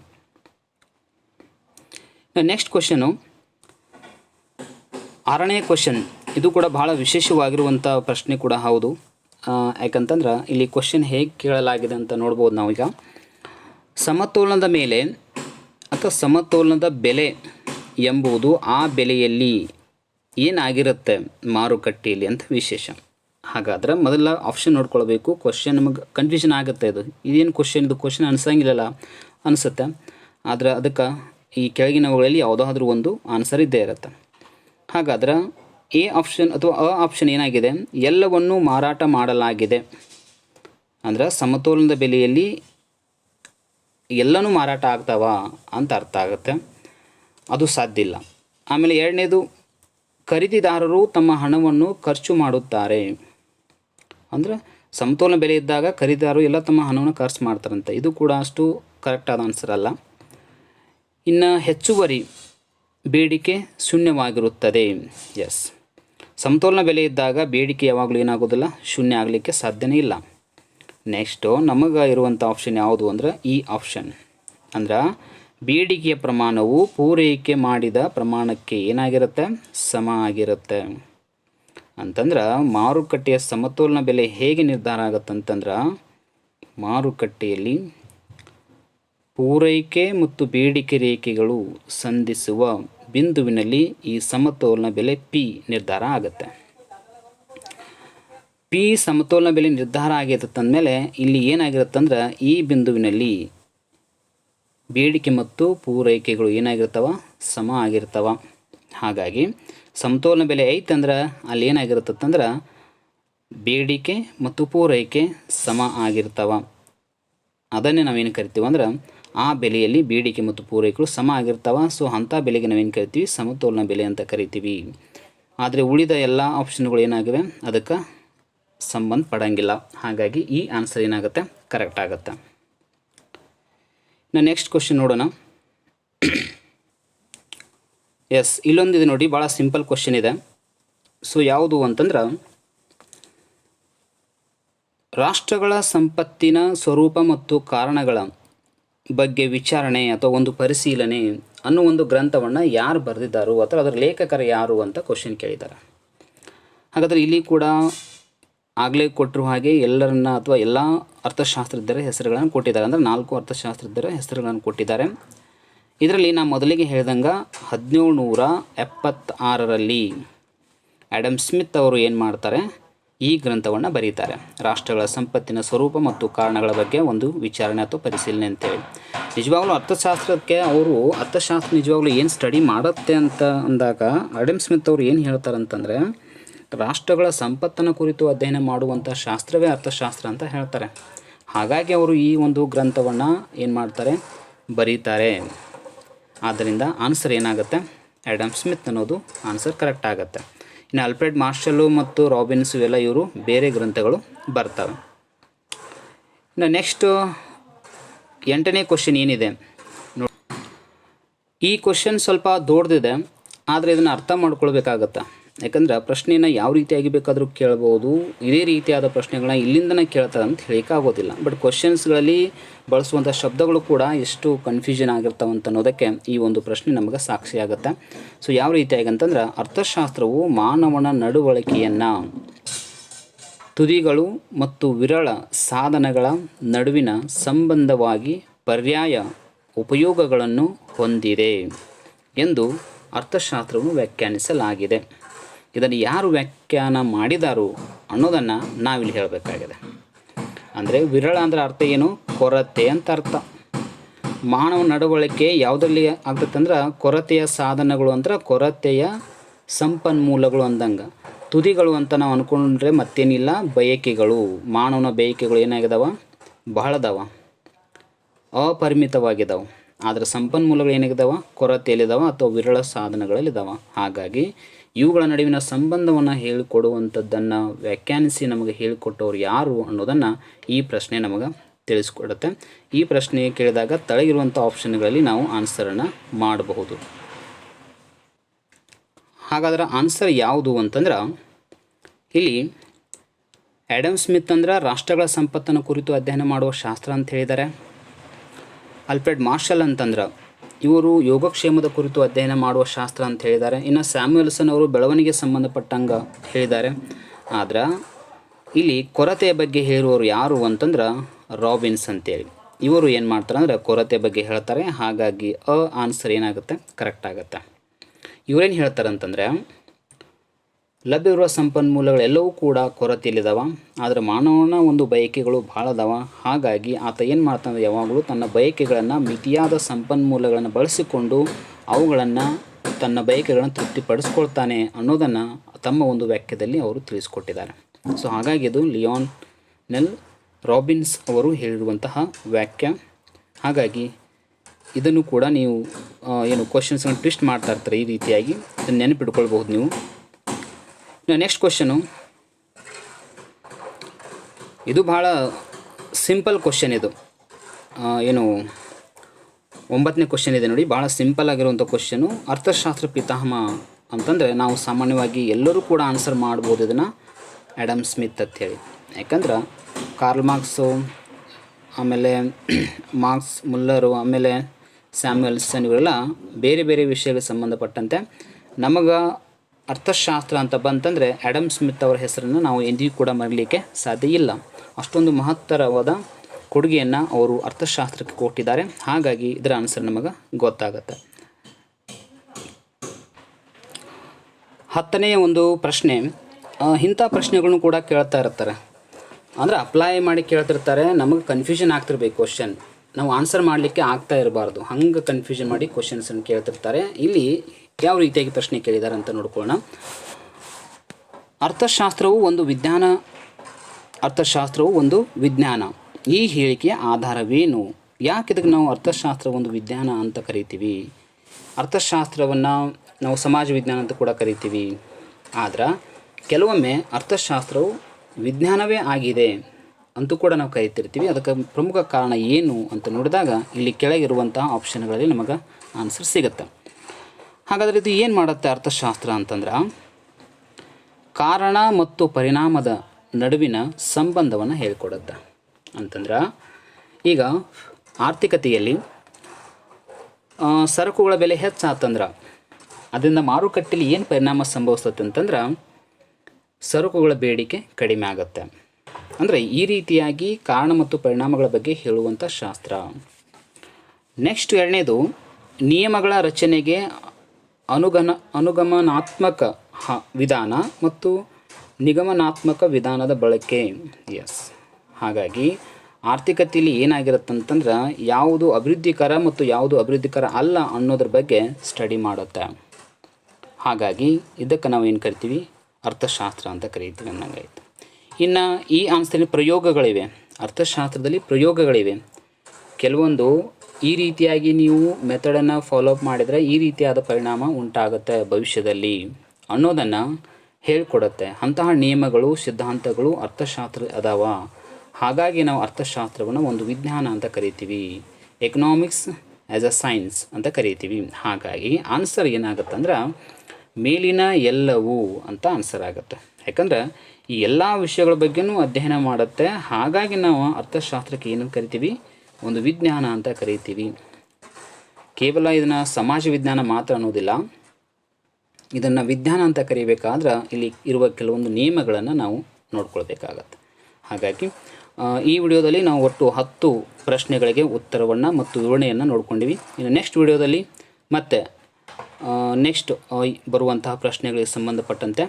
ನೆಕ್ಸ್ಟ್ ಕ್ವಶನು ಆರನೇ ಕ್ವಶನ್ ಇದು ಕೂಡ ಬಹಳ ವಿಶೇಷವಾಗಿರುವಂಥ ಪ್ರಶ್ನೆ ಕೂಡ ಹೌದು. ಯಾಕಂತಂದ್ರೆ ಇಲ್ಲಿ ಕ್ವಶನ್ ಹೇಗೆ ಕೇಳಲಾಗಿದೆ ಅಂತ ನೋಡ್ಬೋದು ನಾವೀಗ. ಸಮತೋಲನದ ಮೇಲೆ ಅಥವಾ ಸಮತೋಲನದ ಬೆಲೆ ಎಂಬುದು ಆ ಬೆಲೆಯಲ್ಲಿ ಏನಾಗಿರುತ್ತೆ ಮಾರುಕಟ್ಟೆಯಲ್ಲಿ ಅಂತ ವಿಶೇಷ. ಹಾಗಾದ್ರೆ ಮೊದಲ ಆಪ್ಷನ್ ನೋಡ್ಕೊಳ್ಬೇಕು. ಕ್ವಶನ್ ನಮಗೆ ಕನ್ಫ್ಯೂಷನ್ ಆಗುತ್ತೆ ಇದು ಇದೇನು ಕ್ವಶನ್ ಇದು ಕ್ವಶನ್ ಅನ್ಸಂಗಿಲ್ಲಲ್ಲ. ಅನಿಸುತ್ತೆ. ಆದರೆ ಅದಕ್ಕೆ ಈ ಕೆಳಗಿನವುಗಳಲ್ಲಿ ಯಾವುದಾದ್ರೂ ಒಂದು ಆನ್ಸರ್ ಇದ್ದೇ ಇರುತ್ತೆ. ಹಾಗಾದ್ರೆ ಎ ಆಪ್ಷನ್ ಅಥವಾ ಅ ಆಪ್ಷನ್ ಏನಾಗಿದೆ? ಎಲ್ಲವನ್ನೂ ಮಾರಾಟ ಮಾಡಲಾಗಿದೆ. ಅಂದ್ರೆ ಸಮತೋಲನದ ಬೆಲೆಯಲ್ಲಿ ಎಲ್ಲನೂ ಮಾರಾಟ ಆಗ್ತಾವ ಅಂತ ಅರ್ಥ ಆಗುತ್ತೆ. ಅದು ಸಾಧ್ಯ ಇಲ್ಲ. ಆಮೇಲೆ ಎರಡನೇದು, ಖರೀದಿದಾರರು ತಮ್ಮ ಹಣವನ್ನು ಖರ್ಚು ಮಾಡುತ್ತಾರೆ. ಅಂದ್ರೆ ಸಮತೋಲನ ಬೆಲೆ ಇದ್ದಾಗ ಖರೀದಿದಾರರು ಎಲ್ಲ ತಮ್ಮ ಹಣವನ್ನು ಖರ್ಚು ಮಾಡ್ತಾರಂತೆ. ಇದು ಕೂಡ ಅಷ್ಟು ಕರೆಕ್ಟ್ ಆದ ಆನ್ಸರ್ ಅಲ್ಲ. ಇನ್ನು ಹೆಚ್ಚುವರಿ ಬೇಡಿಕೆ ಶೂನ್ಯವಾಗಿರುತ್ತದೆ. ಎಸ್ ಸಮತೋಲನ ಬೆಲೆ ಇದ್ದಾಗ ಬೇಡಿಕೆ ಯಾವಾಗಲೂ ಏನಾಗೋದಿಲ್ಲ, ಶೂನ್ಯ ಆಗಲಿಕ್ಕೆ ಸಾಧ್ಯನೇ ಇಲ್ಲ. ನೆಕ್ಸ್ಟು ನಮಗೆ ಇರುವಂಥ ಆಪ್ಷನ್ ಯಾವುದು ಅಂದ್ರೆ ಈ ಆಪ್ಷನ್ ಅಂದ್ರೆ ಬೇಡಿಕೆಯ ಪ್ರಮಾಣವು ಪೂರೈಕೆ ಮಾಡಿದ ಪ್ರಮಾಣಕ್ಕೆ ಏನಾಗಿರುತ್ತೆ? ಸಮ ಆಗಿರುತ್ತೆ. ಅಂತಂದ್ರೆ ಮಾರುಕಟ್ಟೆಯ ಸಮತೋಲನ ಬೆಲೆ ಹೇಗೆ ನಿರ್ಧಾರ ಆಗುತ್ತಂತಂದ್ರೆ ಮಾರುಕಟ್ಟೆಯಲ್ಲಿ ಪೂರೈಕೆ ಮತ್ತು ಬೇಡಿಕೆ ರೇಖೆಗಳು ಸಂಧಿಸುವ ಬಿಂದುವಿನಲ್ಲಿ ಈ ಸಮತೋಲನ ಬೆಲೆ ಪಿ ನಿರ್ಧಾರ ಆಗುತ್ತೆ. ಪಿ ಸಮತೋಲನ ಬೆಲೆ ನಿರ್ಧಾರ ಆಗಿರುತ್ತಂದಮೇಲೆ ಇಲ್ಲಿ ಏನಾಗಿರುತ್ತಂದ್ರೆ ಈ ಬಿಂದುವಿನಲ್ಲಿ ಬೇಡಿಕೆ ಮತ್ತು ಪೂರೈಕೆಗಳು ಏನಾಗಿರ್ತಾವ? ಸಮ ಆಗಿರ್ತಾವ. ಹಾಗಾಗಿ ಸಮತೋಲನ ಬೆಲೆ ಐತಂದ್ರೆ ಅಲ್ಲಿ ಏನಾಗಿರುತ್ತಂದ್ರೆ ಬೇಡಿಕೆ ಮತ್ತು ಪೂರೈಕೆ ಸಮ ಆಗಿರ್ತಾವ. ಅದನ್ನೇ ನಾವೇನು ಕರಿತೀವಿ ಅಂದ್ರೆ ಆ ಬೆಲೆಯಲ್ಲಿ ಬೇಡಿಕೆ ಮತ್ತು ಪೂರೈಕೆಗಳು ಸಮ ಆಗಿರ್ತಾವ. ಸೊ ಅಂಥ ಬೆಲೆಗೆ ನಾವೇನು ಕರಿತೀವಿ? ಸಮತೋಲನ ಬೆಲೆ ಅಂತ ಕರಿತೀವಿ. ಆದರೆ ಉಳಿದ ಎಲ್ಲ ಆಪ್ಷನ್ಗಳು ಏನಾಗಿವೆ? ಅದಕ್ಕೆ ಸಂಬಂಧ ಪಡಂಗಿಲ್ಲ. ಹಾಗಾಗಿ ಈ ಆನ್ಸರ್ ಏನಾಗುತ್ತೆ? ಕರೆಕ್ಟ್ ಆಗುತ್ತೆ. ನಾನು ನೆಕ್ಸ್ಟ್ ಕ್ವಶನ್ ನೋಡೋಣ. ಎಸ್ ಇಲ್ಲೊಂದಿದೆ ನೋಡಿ ಭಾಳ ಸಿಂಪಲ್ ಕ್ವಶನ್ ಇದೆ. ಸೊ ಯಾವುದು ಅಂತಂದ್ರೆ, ರಾಷ್ಟ್ರಗಳ ಸಂಪತ್ತಿನ ಸ್ವರೂಪ ಮತ್ತು ಕಾರಣಗಳ ಬಗ್ಗೆ ವಿಚಾರಣೆ ಅಥವಾ ಒಂದು ಪರಿಶೀಲನೆ ಅನ್ನೋ ಒಂದು ಗ್ರಂಥವನ್ನು ಯಾರು ಬರೆದಿದ್ದಾರೋ ಅಥವಾ ಅದರ ಲೇಖಕರು ಯಾರು ಅಂತ ಕ್ವಶನ್ ಕೇಳಿದ್ದಾರೆ. ಹಾಗಾದರೆ ಇಲ್ಲಿ ಕೂಡ ಆಗಲೇ ಕೊಟ್ಟಿರುವ ಹಾಗೆ ಎಲ್ಲರನ್ನ ಅಥವಾ ಎಲ್ಲ ಅರ್ಥಶಾಸ್ತ್ರಜ್ಞರ ಹೆಸರುಗಳನ್ನು ಕೊಟ್ಟಿದ್ದಾರೆ. ಅಂದರೆ ನಾಲ್ಕು ಅರ್ಥಶಾಸ್ತ್ರಜ್ಞರ ಹೆಸರುಗಳನ್ನು ಕೊಟ್ಟಿದ್ದಾರೆ. ಇದರಲ್ಲಿ ನಾವು ಮೊದಲಿಗೆ ಹೇಳ್ದಂಗೆ ಹದಿನೇಳು ನೂರ ಎಪ್ಪತ್ತಾರರಲ್ಲಿ ಆ್ಯಡಮ್ ಸ್ಮಿತ್ ಅವರು ಏನು ಮಾಡ್ತಾರೆ? ಈ ಗ್ರಂಥವನ್ನು ಬರೀತಾರೆ. ರಾಷ್ಟ್ರಗಳ ಸಂಪತ್ತಿನ ಸ್ವರೂಪ ಮತ್ತು ಕಾರಣಗಳ ಬಗ್ಗೆ ಒಂದು ವಿಚಾರಣೆ ಅಥವಾ ಪರಿಶೀಲನೆ ಅಂತೇಳಿ ನಿಜವಾಗ್ಲೂ ಅರ್ಥಶಾಸ್ತ್ರಕ್ಕೆ ಅವರು, ಅರ್ಥಶಾಸ್ತ್ರ ನಿಜವಾಗ್ಲೂ ಏನು ಸ್ಟಡಿ ಮಾಡುತ್ತೆ ಅಂತ ಅಂದಾಗ ಅಡಮ್ ಸ್ಮಿತ್ ಅವರು ಏನು ಹೇಳ್ತಾರೆ ಅಂತಂದರೆ, ರಾಷ್ಟ್ರಗಳ ಸಂಪತ್ತನ್ನು ಕುರಿತು ಅಧ್ಯಯನ ಮಾಡುವಂಥ ಶಾಸ್ತ್ರವೇ ಅರ್ಥಶಾಸ್ತ್ರ ಅಂತ ಹೇಳ್ತಾರೆ. ಹಾಗಾಗಿ ಅವರು ಈ ಒಂದು ಗ್ರಂಥವನ್ನು ಏನು ಮಾಡ್ತಾರೆ? ಬರೀತಾರೆ. ಆದ್ದರಿಂದ ಆನ್ಸರ್ ಏನಾಗುತ್ತೆ? ಆ್ಯಡಮ್ ಸ್ಮಿತ್ ಅನ್ನೋದು ಆನ್ಸರ್ ಕರೆಕ್ಟ್ ಆಗುತ್ತೆ. ಇನ್ನು ಅಲ್ಫ್ರೆಡ್ ಮಾರ್ಷಲ್ಲು ಮತ್ತು ರಾಬಿನ್ಸ್ ಇವೆಲ್ಲ ಇವರು ಬೇರೆ ಗ್ರಂಥಗಳು ಬರ್ತವೆ. ಇನ್ನು ನೆಕ್ಸ್ಟು ಎಂಟನೇ ಕ್ವಶನ್ ಏನಿದೆ? ನೋಡಿ ಈ ಕ್ವಶನ್ ಸ್ವಲ್ಪ ದೊಡ್ಡದಿದೆ, ಆದರೆ ಇದನ್ನು ಅರ್ಥ ಮಾಡ್ಕೊಳ್ಬೇಕಾಗತ್ತೆ? ಯಾಕಂದ್ರೆ ಪ್ರಶ್ನೆಯನ್ನು ಯಾವ ರೀತಿಯಾಗಿ ಬೇಕಾದರೂ ಕೇಳ್ಬೋದು, ಇದೇ ರೀತಿಯಾದ ಪ್ರಶ್ನೆಗಳನ್ನ ಇಲ್ಲಿಂದನೇ ಕೇಳ್ತಾರೆ ಅಂತ ಆಗೋದಿಲ್ಲ. ಬಟ್ ಕ್ವಶನ್ಸ್ಗಳಲ್ಲಿ ಬಳಸುವಂಥ ಶಬ್ದಗಳು ಕೂಡ ಎಷ್ಟು ಕನ್ಫ್ಯೂಷನ್ ಆಗಿರ್ತಾವೆ ಅಂತ ಅನ್ನೋದಕ್ಕೆ ಈ ಒಂದು ಪ್ರಶ್ನೆ ನಮಗೆ ಸಾಕ್ಷಿಯಾಗುತ್ತೆ ಸೊ ಯಾವ ರೀತಿಯಾಗಿ ಅಂತಂದ್ರೆ ಅರ್ಥಶಾಸ್ತ್ರವು ಮಾನವನ ನಡವಳಿಕೆಯನ್ನು, ತುದಿಗಳು ಮತ್ತು ವಿರಳ ಸಾಧನಗಳ ನಡುವಿನ ಸಂಬಂಧವಾಗಿ ಪರ್ಯಾಯ ಉಪಯೋಗಗಳನ್ನು ಹೊಂದಿದೆ ಎಂದು ಅರ್ಥಶಾಸ್ತ್ರವನ್ನು ವ್ಯಾಖ್ಯಾನಿಸಲಾಗಿದೆ. ಇದನ್ನು ಯಾರು ವ್ಯಾಖ್ಯಾನ ಮಾಡಿದಾರು ಅನ್ನೋದನ್ನು ನಾವಿಲ್ಲಿ ಹೇಳಬೇಕಾಗಿದೆ. ಅಂದರೆ ವಿರಳ ಅಂದರೆ ಅರ್ಥ ಏನು? ಕೊರತೆ ಅಂತ ಅರ್ಥ. ಮಾನವ ನಡವಳಿಕೆ ಯಾವುದರಲ್ಲಿ ಆಗ್ತಂದ್ರೆ ಕೊರತೆಯ ಸಾಧನಗಳು ಅಂದ್ರೆ ಕೊರತೆಯ ಸಂಪನ್ಮೂಲಗಳು ಅಂದಂಗೆ. ತುದಿಗಳು ಅಂತ ನಾವು ಅಂದ್ಕೊಂಡ್ರೆ ಮತ್ತೇನಿಲ್ಲ? ಬಯಕೆಗಳು. ಮಾನವನ ಬಯಕೆಗಳು ಏನಾಗಿದಾವ ಬಹಳದವ. ಅಪರಿಮಿತವಾಗಿದ್ದಾವೆ ಆದರೆ ಸಂಪನ್ಮೂಲಗಳು ಏನಾಗಿದ್ದಾವೆ ಕೊರತೆಯಲ್ಲಿದ್ದಾವೆ ಅಥವಾ ವಿರಳ ಸಾಧನಗಳಲ್ಲಿದ್ದಾವೆ ಹಾಗಾಗಿ ಇವುಗಳ ನಡುವಿನ ಸಂಬಂಧವನ್ನು ಹೇಳಿಕೊಡುವಂಥದ್ದನ್ನು ವ್ಯಾಖ್ಯಾನಿಸಿ ನಮಗೆ ಹೇಳಿಕೊಟ್ಟವ್ರು ಯಾರು ಅನ್ನೋದನ್ನು ಈ ಪ್ರಶ್ನೆ ನಮಗೆ ತಿಳಿಸ್ಕೊಡುತ್ತೆ. ಈ ಪ್ರಶ್ನೆ ಕೇಳಿದಾಗ ತಳಗಿರುವಂಥ ಆಪ್ಷನ್ಗಳಲ್ಲಿ ನಾವು ಆನ್ಸರನ್ನು ಮಾಡಬಹುದು. ಹಾಗಾದ್ರೆ ಆನ್ಸರ್ ಯಾವುದು ಅಂತಂದ್ರೆ, ಇಲ್ಲಿ ಆ್ಯಡಮ್ ಸ್ಮಿತ್ ಅಂದ್ರೆ ರಾಷ್ಟ್ರಗಳ ಸಂಪತ್ತನ್ನು ಕುರಿತು ಅಧ್ಯಯನ ಮಾಡುವ ಶಾಸ್ತ್ರ ಅಂತ ಹೇಳಿದ್ದಾರೆ ಅಲ್ಫ್ರೆಡ್ ಮಾರ್ಷಲ್ ಅಂತಂದ್ರೆ ಇವರು ಯೋಗಕ್ಷೇಮದ ಕುರಿತು ಅಧ್ಯಯನ ಮಾಡುವ ಶಾಸ್ತ್ರ ಅಂತ ಹೇಳಿದ್ದಾರೆ. ಇನ್ನು ಸ್ಯಾಮ್ಯುಯಲ್ಸನ್ ಅವರು ಬೆಳವಣಿಗೆ ಸಂಬಂಧಪಟ್ಟಂಗೆ ಹೇಳಿದ್ದಾರೆ. ಆದ್ರೆ, ಇಲ್ಲಿ ಕೊರತೆಯ ಬಗ್ಗೆ ಹೇಳುವವರು ಯಾರು ಅಂತಂದ್ರೆ ರಾಬಿನ್ಸ್ ಅಂತೇಳಿ. ಇವರು ಏನು ಮಾಡ್ತಾರೆ ಅಂದರೆ ಕೊರತೆ ಬಗ್ಗೆ ಹೇಳ್ತಾರೆ. ಹಾಗಾಗಿ ಅ ಆನ್ಸರ್ ಏನಾಗುತ್ತೆ? ಕರೆಕ್ಟ್ ಆಗುತ್ತೆ. ಇವರೇನು ಹೇಳ್ತಾರೆ ಅಂತಂದರೆ ಲಭ್ಯವಿರುವ ಸಂಪನ್ಮೂಲಗಳೆಲ್ಲವೂ ಕೂಡ ಕೊರತೆಯಲ್ಲಿದ್ದಾವ ಆದರೆ ಮಾನವನ ಒಂದು ಬಯಕೆಗಳು ಭಾಳ ಅದಾವ. ಹಾಗಾಗಿ ಆತ ಏನು ಮಾಡ್ತಾನೆ ಯಾವಾಗಲೂ ತನ್ನ ಬಯಕೆಗಳನ್ನು ಮಿತಿಯಾದ ಸಂಪನ್ಮೂಲಗಳನ್ನು ಬಳಸಿಕೊಂಡು ಅವುಗಳನ್ನು ತನ್ನ ಬಯಕೆಗಳನ್ನು ತೃಪ್ತಿಪಡಿಸ್ಕೊಳ್ತಾನೆ ಅನ್ನೋದನ್ನು ತಮ್ಮ ಒಂದು ವ್ಯಾಖ್ಯದಲ್ಲಿ ಅವರು ತಿಳಿಸ್ಕೊಟ್ಟಿದ್ದಾರೆ. ಸೊ ಹಾಗಾಗಿ ಇದು ಲಿಯೋನ್ ನೆಲ್ ರಾಬಿನ್ಸ್ ಅವರು ಹೇಳಿರುವಂತಹ ವಾಕ್ಯ ಹಾಗಾಗಿ ಇದನ್ನು ಕೂಡ ನೀವು ಏನು ಕ್ವಶನ್ಸ್ಗಳನ್ನು ಟ್ವಿಸ್ಟ್ ಮಾಡ್ತಾ ಇರ್ತಾರೆ ಈ ರೀತಿಯಾಗಿ. ಇದನ್ನು ನೆನಪಿಟ್ಕೊಳ್ಬಹುದು ನೀವು. ನೆಕ್ಸ್ಟ್ ಕ್ವಶನು ಇದು ಭಾಳ ಸಿಂಪಲ್ ಕ್ವಶನ್ ಇದು. ಏನು, ಒಂಬತ್ತನೇ ಕ್ವಶನ್ ಇದೆ ನೋಡಿ. ಭಾಳ ಸಿಂಪಲ್ ಆಗಿರುವಂಥ ಕ್ವಶನು ಅರ್ಥಶಾಸ್ತ್ರ ಪಿತಾಮಹ ಅಂತಂದರೆ ನಾವು ಸಾಮಾನ್ಯವಾಗಿ ಎಲ್ಲರೂ ಕೂಡ ಆನ್ಸರ್ ಮಾಡ್ಬೋದು ಇದನ್ನು ಆ್ಯಡಮ್ ಸ್ಮಿತ್ ಅಂಥೇಳಿ ಯಾಕಂದ್ರೆ ಕಾರ್ಲ್ ಮಾರ್ಕ್ಸು ಆಮೇಲೆ ಮಾರ್ಕ್ಸ್ ಮುಲ್ಲರು ಆಮೇಲೆ ಸ್ಯಾಮ್ಯಲ್ಸನ್ ಇವರೆಲ್ಲ ಬೇರೆ ಬೇರೆ ವಿಷಯಗಳಿಗೆ ಸಂಬಂಧಪಟ್ಟಂತೆ ನಮಗೆ ಅರ್ಥಶಾಸ್ತ್ರ ಅಂತ ಬಂತಂದರೆ ಆ್ಯಡಮ್ ಸ್ಮಿತ್ ಅವರ ಹೆಸರನ್ನು ನಾವು ಎಂದಿಗೂ ಕೂಡ ಮರಲಿಕ್ಕೆ ಸಾಧ್ಯ ಇಲ್ಲ. ಅಷ್ಟೊಂದು ಮಹತ್ತರವಾದ ಕೊಡುಗೆಯನ್ನು ಅವರು ಅರ್ಥಶಾಸ್ತ್ರಕ್ಕೆ ಕೊಟ್ಟಿದ್ದಾರೆ. ಹಾಗಾಗಿ ಇದರ ಆನ್ಸರ್ ನಮಗೆ ಗೊತ್ತಾಗುತ್ತೆ. ಹತ್ತನೆಯ ಒಂದು ಪ್ರಶ್ನೆ ಇಂಥ ಪ್ರಶ್ನೆಗಳನ್ನು ಕೂಡ ಕೇಳ್ತಾ ಇರ್ತಾರೆ. ಅಂದರೆ ಅಪ್ಲೈ ಮಾಡಿ ಕೇಳ್ತಿರ್ತಾರೆ, ನಮಗೆ ಕನ್ಫ್ಯೂಷನ್ ಆಗ್ತಿರ್ಬೇಕು ಕ್ವಶನ್ ನಾವು ಆನ್ಸರ್ ಮಾಡಲಿಕ್ಕೆ ಆಗ್ತಾ ಇರಬಾರ್ದು. ಹಂಗೆ ಕನ್ಫ್ಯೂಷನ್ ಮಾಡಿ ಕ್ವಶನ್ಸನ್ನು ಕೇಳ್ತಿರ್ತಾರೆ. ಇಲ್ಲಿ ಯಾವ ರೀತಿಯಾಗಿ ಪ್ರಶ್ನೆ ಕೇಳಿದ್ದಾರೆ ಅಂತ ನೋಡ್ಕೊಳ್ಳೋಣ. ಅರ್ಥಶಾಸ್ತ್ರವು ಒಂದು ವಿಜ್ಞಾನ, ಅರ್ಥಶಾಸ್ತ್ರವು ಒಂದು ವಿಜ್ಞಾನ. ಈ ಹೇಳಿಕೆಯ ಆಧಾರವೇನು? ಯಾಕೆ ಇದಕ್ಕೆ ನಾವು ಅರ್ಥಶಾಸ್ತ್ರ ಒಂದು ವಿಜ್ಞಾನ ಅಂತ ಕರಿತೀವಿ? ಅರ್ಥಶಾಸ್ತ್ರವನ್ನು ನಾವು ಸಮಾಜ ವಿಜ್ಞಾನ ಅಂತ ಕೂಡ ಕರಿತೀವಿ. ಆದ್ರೆ, ಕೆಲವೊಮ್ಮೆ ಅರ್ಥಶಾಸ್ತ್ರವು ವಿಜ್ಞಾನವೇ ಆಗಿದೆ ಅಂತೂ ಕೂಡ ನಾವು ಕರಿತಿರ್ತೀವಿ. ಅದಕ್ಕೆ ಪ್ರಮುಖ ಕಾರಣ ಏನು ಅಂತ ನೋಡಿದಾಗ, ಇಲ್ಲಿ ಕೆಳಗಿರುವಂಥ ಆಪ್ಷನ್ಗಳಲ್ಲಿ ನಮಗೆ ಆನ್ಸರ್ ಸಿಗುತ್ತೆ. ಹಾಗಾದರೆ ಇದು ಏನು ಮಾಡುತ್ತೆ ಅರ್ಥಶಾಸ್ತ್ರ ಅಂತಂದ್ರೆ? ಕಾರಣ ಮತ್ತು ಪರಿಣಾಮದ ನಡುವಿನ ಸಂಬಂಧವನ್ನು ಹೇಳಿಕೊಡುತ್ತೆ. ಅಂತಂದ್ರೆ, ಈಗ ಆರ್ಥಿಕತೆಯಲ್ಲಿ ಸರಕುಗಳ ಬೆಲೆ ಹೆಚ್ಚಾತಂದ್ರೆ, ಅದರಿಂದ ಮಾರುಕಟ್ಟೆಯಲ್ಲಿ ಏನು ಪರಿಣಾಮ ಸಂಭವಿಸುತ್ತೆ ಅಂತಂದ್ರೆ, ಸರಕುಗಳ ಬೇಡಿಕೆ ಕಡಿಮೆ ಆಗುತ್ತೆ. ಅಂದರೆ ಈ ರೀತಿಯಾಗಿ ಕಾರಣ ಮತ್ತು ಪರಿಣಾಮಗಳ ಬಗ್ಗೆ ಹೇಳುವಂಥ ಶಾಸ್ತ್ರ. ನೆಕ್ಸ್ಟ್ ಎರಡನೇದು, ನಿಯಮಗಳ ರಚನೆಗೆ ಅನುಗನ, ಅನುಗಮನಾತ್ಮಕ ಹ, ವಿಧಾನ ಮತ್ತು ನಿಗಮನಾತ್ಮಕ ವಿಧಾನದ ಬಳಕೆ. ಎಸ್ ಹಾಗಾಗಿ ಆರ್ಥಿಕತೆಯಲ್ಲಿ ಏನಾಗಿರುತ್ತಂತಂದ್ರೆ ಯಾವುದು ಅಭಿವೃದ್ಧಿಕರ ಮತ್ತು ಯಾವುದು ಅಭಿವೃದ್ಧಿಕರ ಅಲ್ಲ ಅನ್ನೋದ್ರ ಬಗ್ಗೆ ಸ್ಟಡಿ ಮಾಡುತ್ತೆ. ಹಾಗಾಗಿ ಇದಕ್ಕೆ ನಾವು ಏನು ಕರಿತೀವಿ? ಅರ್ಥಶಾಸ್ತ್ರ ಅಂತ ಕರಿತೀವಿ ಅನ್ನಂಗಾಯ್ತು. ಇನ್ನು ಈ ಆನ್ಸರ್ನ ಪ್ರಯೋಗಗಳಿವೆ. ಅರ್ಥಶಾಸ್ತ್ರದಲ್ಲಿ ಪ್ರಯೋಗಗಳಿವೆ. ಕೆಲವೊಂದು ಈ ರೀತಿಯಾಗಿ ನೀವು ಮೆಥಡನ್ನು ಫಾಲೋಅಪ್ ಮಾಡಿದರೆ ಈ ರೀತಿಯಾದ ಪರಿಣಾಮ ಉಂಟಾಗುತ್ತೆ ಭವಿಷ್ಯದಲ್ಲಿ. ಅನ್ನೋದನ್ನು ಹೇಳ್ಕೊಡುತ್ತೆ. ಅಂತಹ ನಿಯಮಗಳು, ಸಿದ್ಧಾಂತಗಳು ಅರ್ಥಶಾಸ್ತ್ರ ಅದಾವ. ಹಾಗಾಗಿ ನಾವು ಅರ್ಥಶಾಸ್ತ್ರವನ್ನು ಒಂದು ವಿಜ್ಞಾನ ಅಂತ ಕರಿತೀವಿ. ಎಕನಾಮಿಕ್ಸ್ ಆ್ಯಸ್ ಅ ಸೈನ್ಸ್ ಅಂತ ಕರಿತೀವಿ. ಹಾಗಾಗಿ ಆನ್ಸರ್ ಏನಾಗುತ್ತೆ ಅಂದ್ರೆ ಮೇಲಿನ ಎಲ್ಲವೂ ಅಂತ ಆನ್ಸರ್ ಆಗುತ್ತೆ. ಯಾಕಂದ್ರೆ ಈ ಎಲ್ಲ ವಿಷಯಗಳ ಬಗ್ಗೆನೂ ಅಧ್ಯಯನ ಮಾಡುತ್ತೆ. ಹಾಗಾಗಿ ನಾವು ಅರ್ಥಶಾಸ್ತ್ರಕ್ಕೆ ಏನಂತ ಕರಿತೀವಿ? ಒಂದು ವಿಜ್ಞಾನ ಅಂತ ಕರೀತೀವಿ. ಕೇವಲ ಇದನ್ನು ಸಮಾಜ ವಿಜ್ಞಾನ ಮಾತ್ರ ಅನ್ನೋದಿಲ್ಲ. ಇದನ್ನು ವಿಜ್ಞಾನ ಅಂತ ಕರಿಬೇಕಾದ್ರೆ ಇಲ್ಲಿ ಇರುವ ಕೆಲವೊಂದು ನಿಯಮಗಳನ್ನು ನಾವು ನೋಡ್ಕೊಳ್ಬೇಕಾಗತ್ತೆ. ಹಾಗಾಗಿ ಈ ವಿಡಿಯೋದಲ್ಲಿ ನಾವು ಒಟ್ಟು ಹತ್ತು ಪ್ರಶ್ನೆಗಳಿಗೆ ಉತ್ತರವನ್ನು ಮತ್ತು ವಿವರಣೆಯನ್ನು ನೋಡ್ಕೊಂಡಿವಿ. ಇನ್ನು ನೆಕ್ಸ್ಟ್ ವಿಡಿಯೋದಲ್ಲಿ ಮತ್ತೆ ನೆಕ್ಸ್ಟ್ ಬರುವಂತಹ ಪ್ರಶ್ನೆಗಳಿಗೆ ಸಂಬಂಧಪಟ್ಟಂತೆ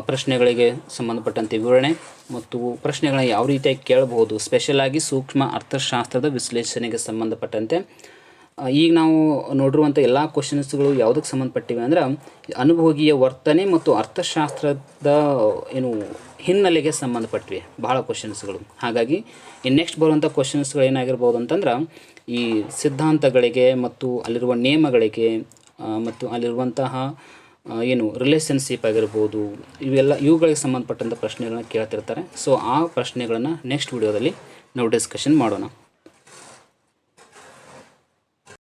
ಪ್ರಶ್ನೆಗಳಿಗೆ ಸಂಬಂಧಪಟ್ಟಂತೆ ವಿವರಣೆ ಮತ್ತು ಪ್ರಶ್ನೆಗಳನ್ನ ಯಾವ ರೀತಿಯಾಗಿ ಕೇಳಬಹುದು ಸ್ಪೆಷಲಾಗಿ ಸೂಕ್ಷ್ಮ ಅರ್ಥಶಾಸ್ತ್ರದ ವಿಶ್ಲೇಷಣೆಗೆ ಸಂಬಂಧಪಟ್ಟಂತೆ ಈಗ ನಾವು ನೋಡಿರುವಂಥ ಎಲ್ಲ ಕ್ವಶನ್ಸ್ಗಳು ಯಾವುದಕ್ಕೆ ಸಂಬಂಧಪಟ್ಟಿವೆ ಅಂದ್ರೆ, ಅನುಭೋಗಿಯ ವರ್ತನೆ ಮತ್ತು ಅರ್ಥಶಾಸ್ತ್ರದ, ಏನು, ಹಿನ್ನೆಲೆಗೆ ಸಂಬಂಧಪಟ್ಟಿವೆ ಬಹಳ ಕ್ವಶನ್ಸ್ಗಳು ಹಾಗಾಗಿ, ಈ ನೆಕ್ಸ್ಟ್ ಬರುವಂಥ ಕ್ವಶನ್ಸ್ಗಳು ಏನಾಗಿರ್ಬೋದು ಅಂತಂದ್ರೆ, ಈ ಸಿದ್ಧಾಂತಗಳಿಗೆ ಮತ್ತು ಅಲ್ಲಿರುವ ನಿಯಮಗಳಿಗೆ ಮತ್ತು ಅಲ್ಲಿರುವಂತಹ ಏನು ರಿಲೇಷನ್ಶಿಪ್ ಆಗಿರ್ಬೋದು, ಇವೆಲ್ಲ ಇವುಗಳಿಗೆ ಸಂಬಂಧಪಟ್ಟಂಥ ಪ್ರಶ್ನೆಗಳನ್ನ ಕೇಳ್ತಿರ್ತಾರೆ. ಸೊ ಆ ಪ್ರಶ್ನೆಗಳನ್ನು ನೆಕ್ಸ್ಟ್ ವಿಡಿಯೋದಲ್ಲಿ ನಾವು ಡಿಸ್ಕಷನ್ ಮಾಡೋಣ.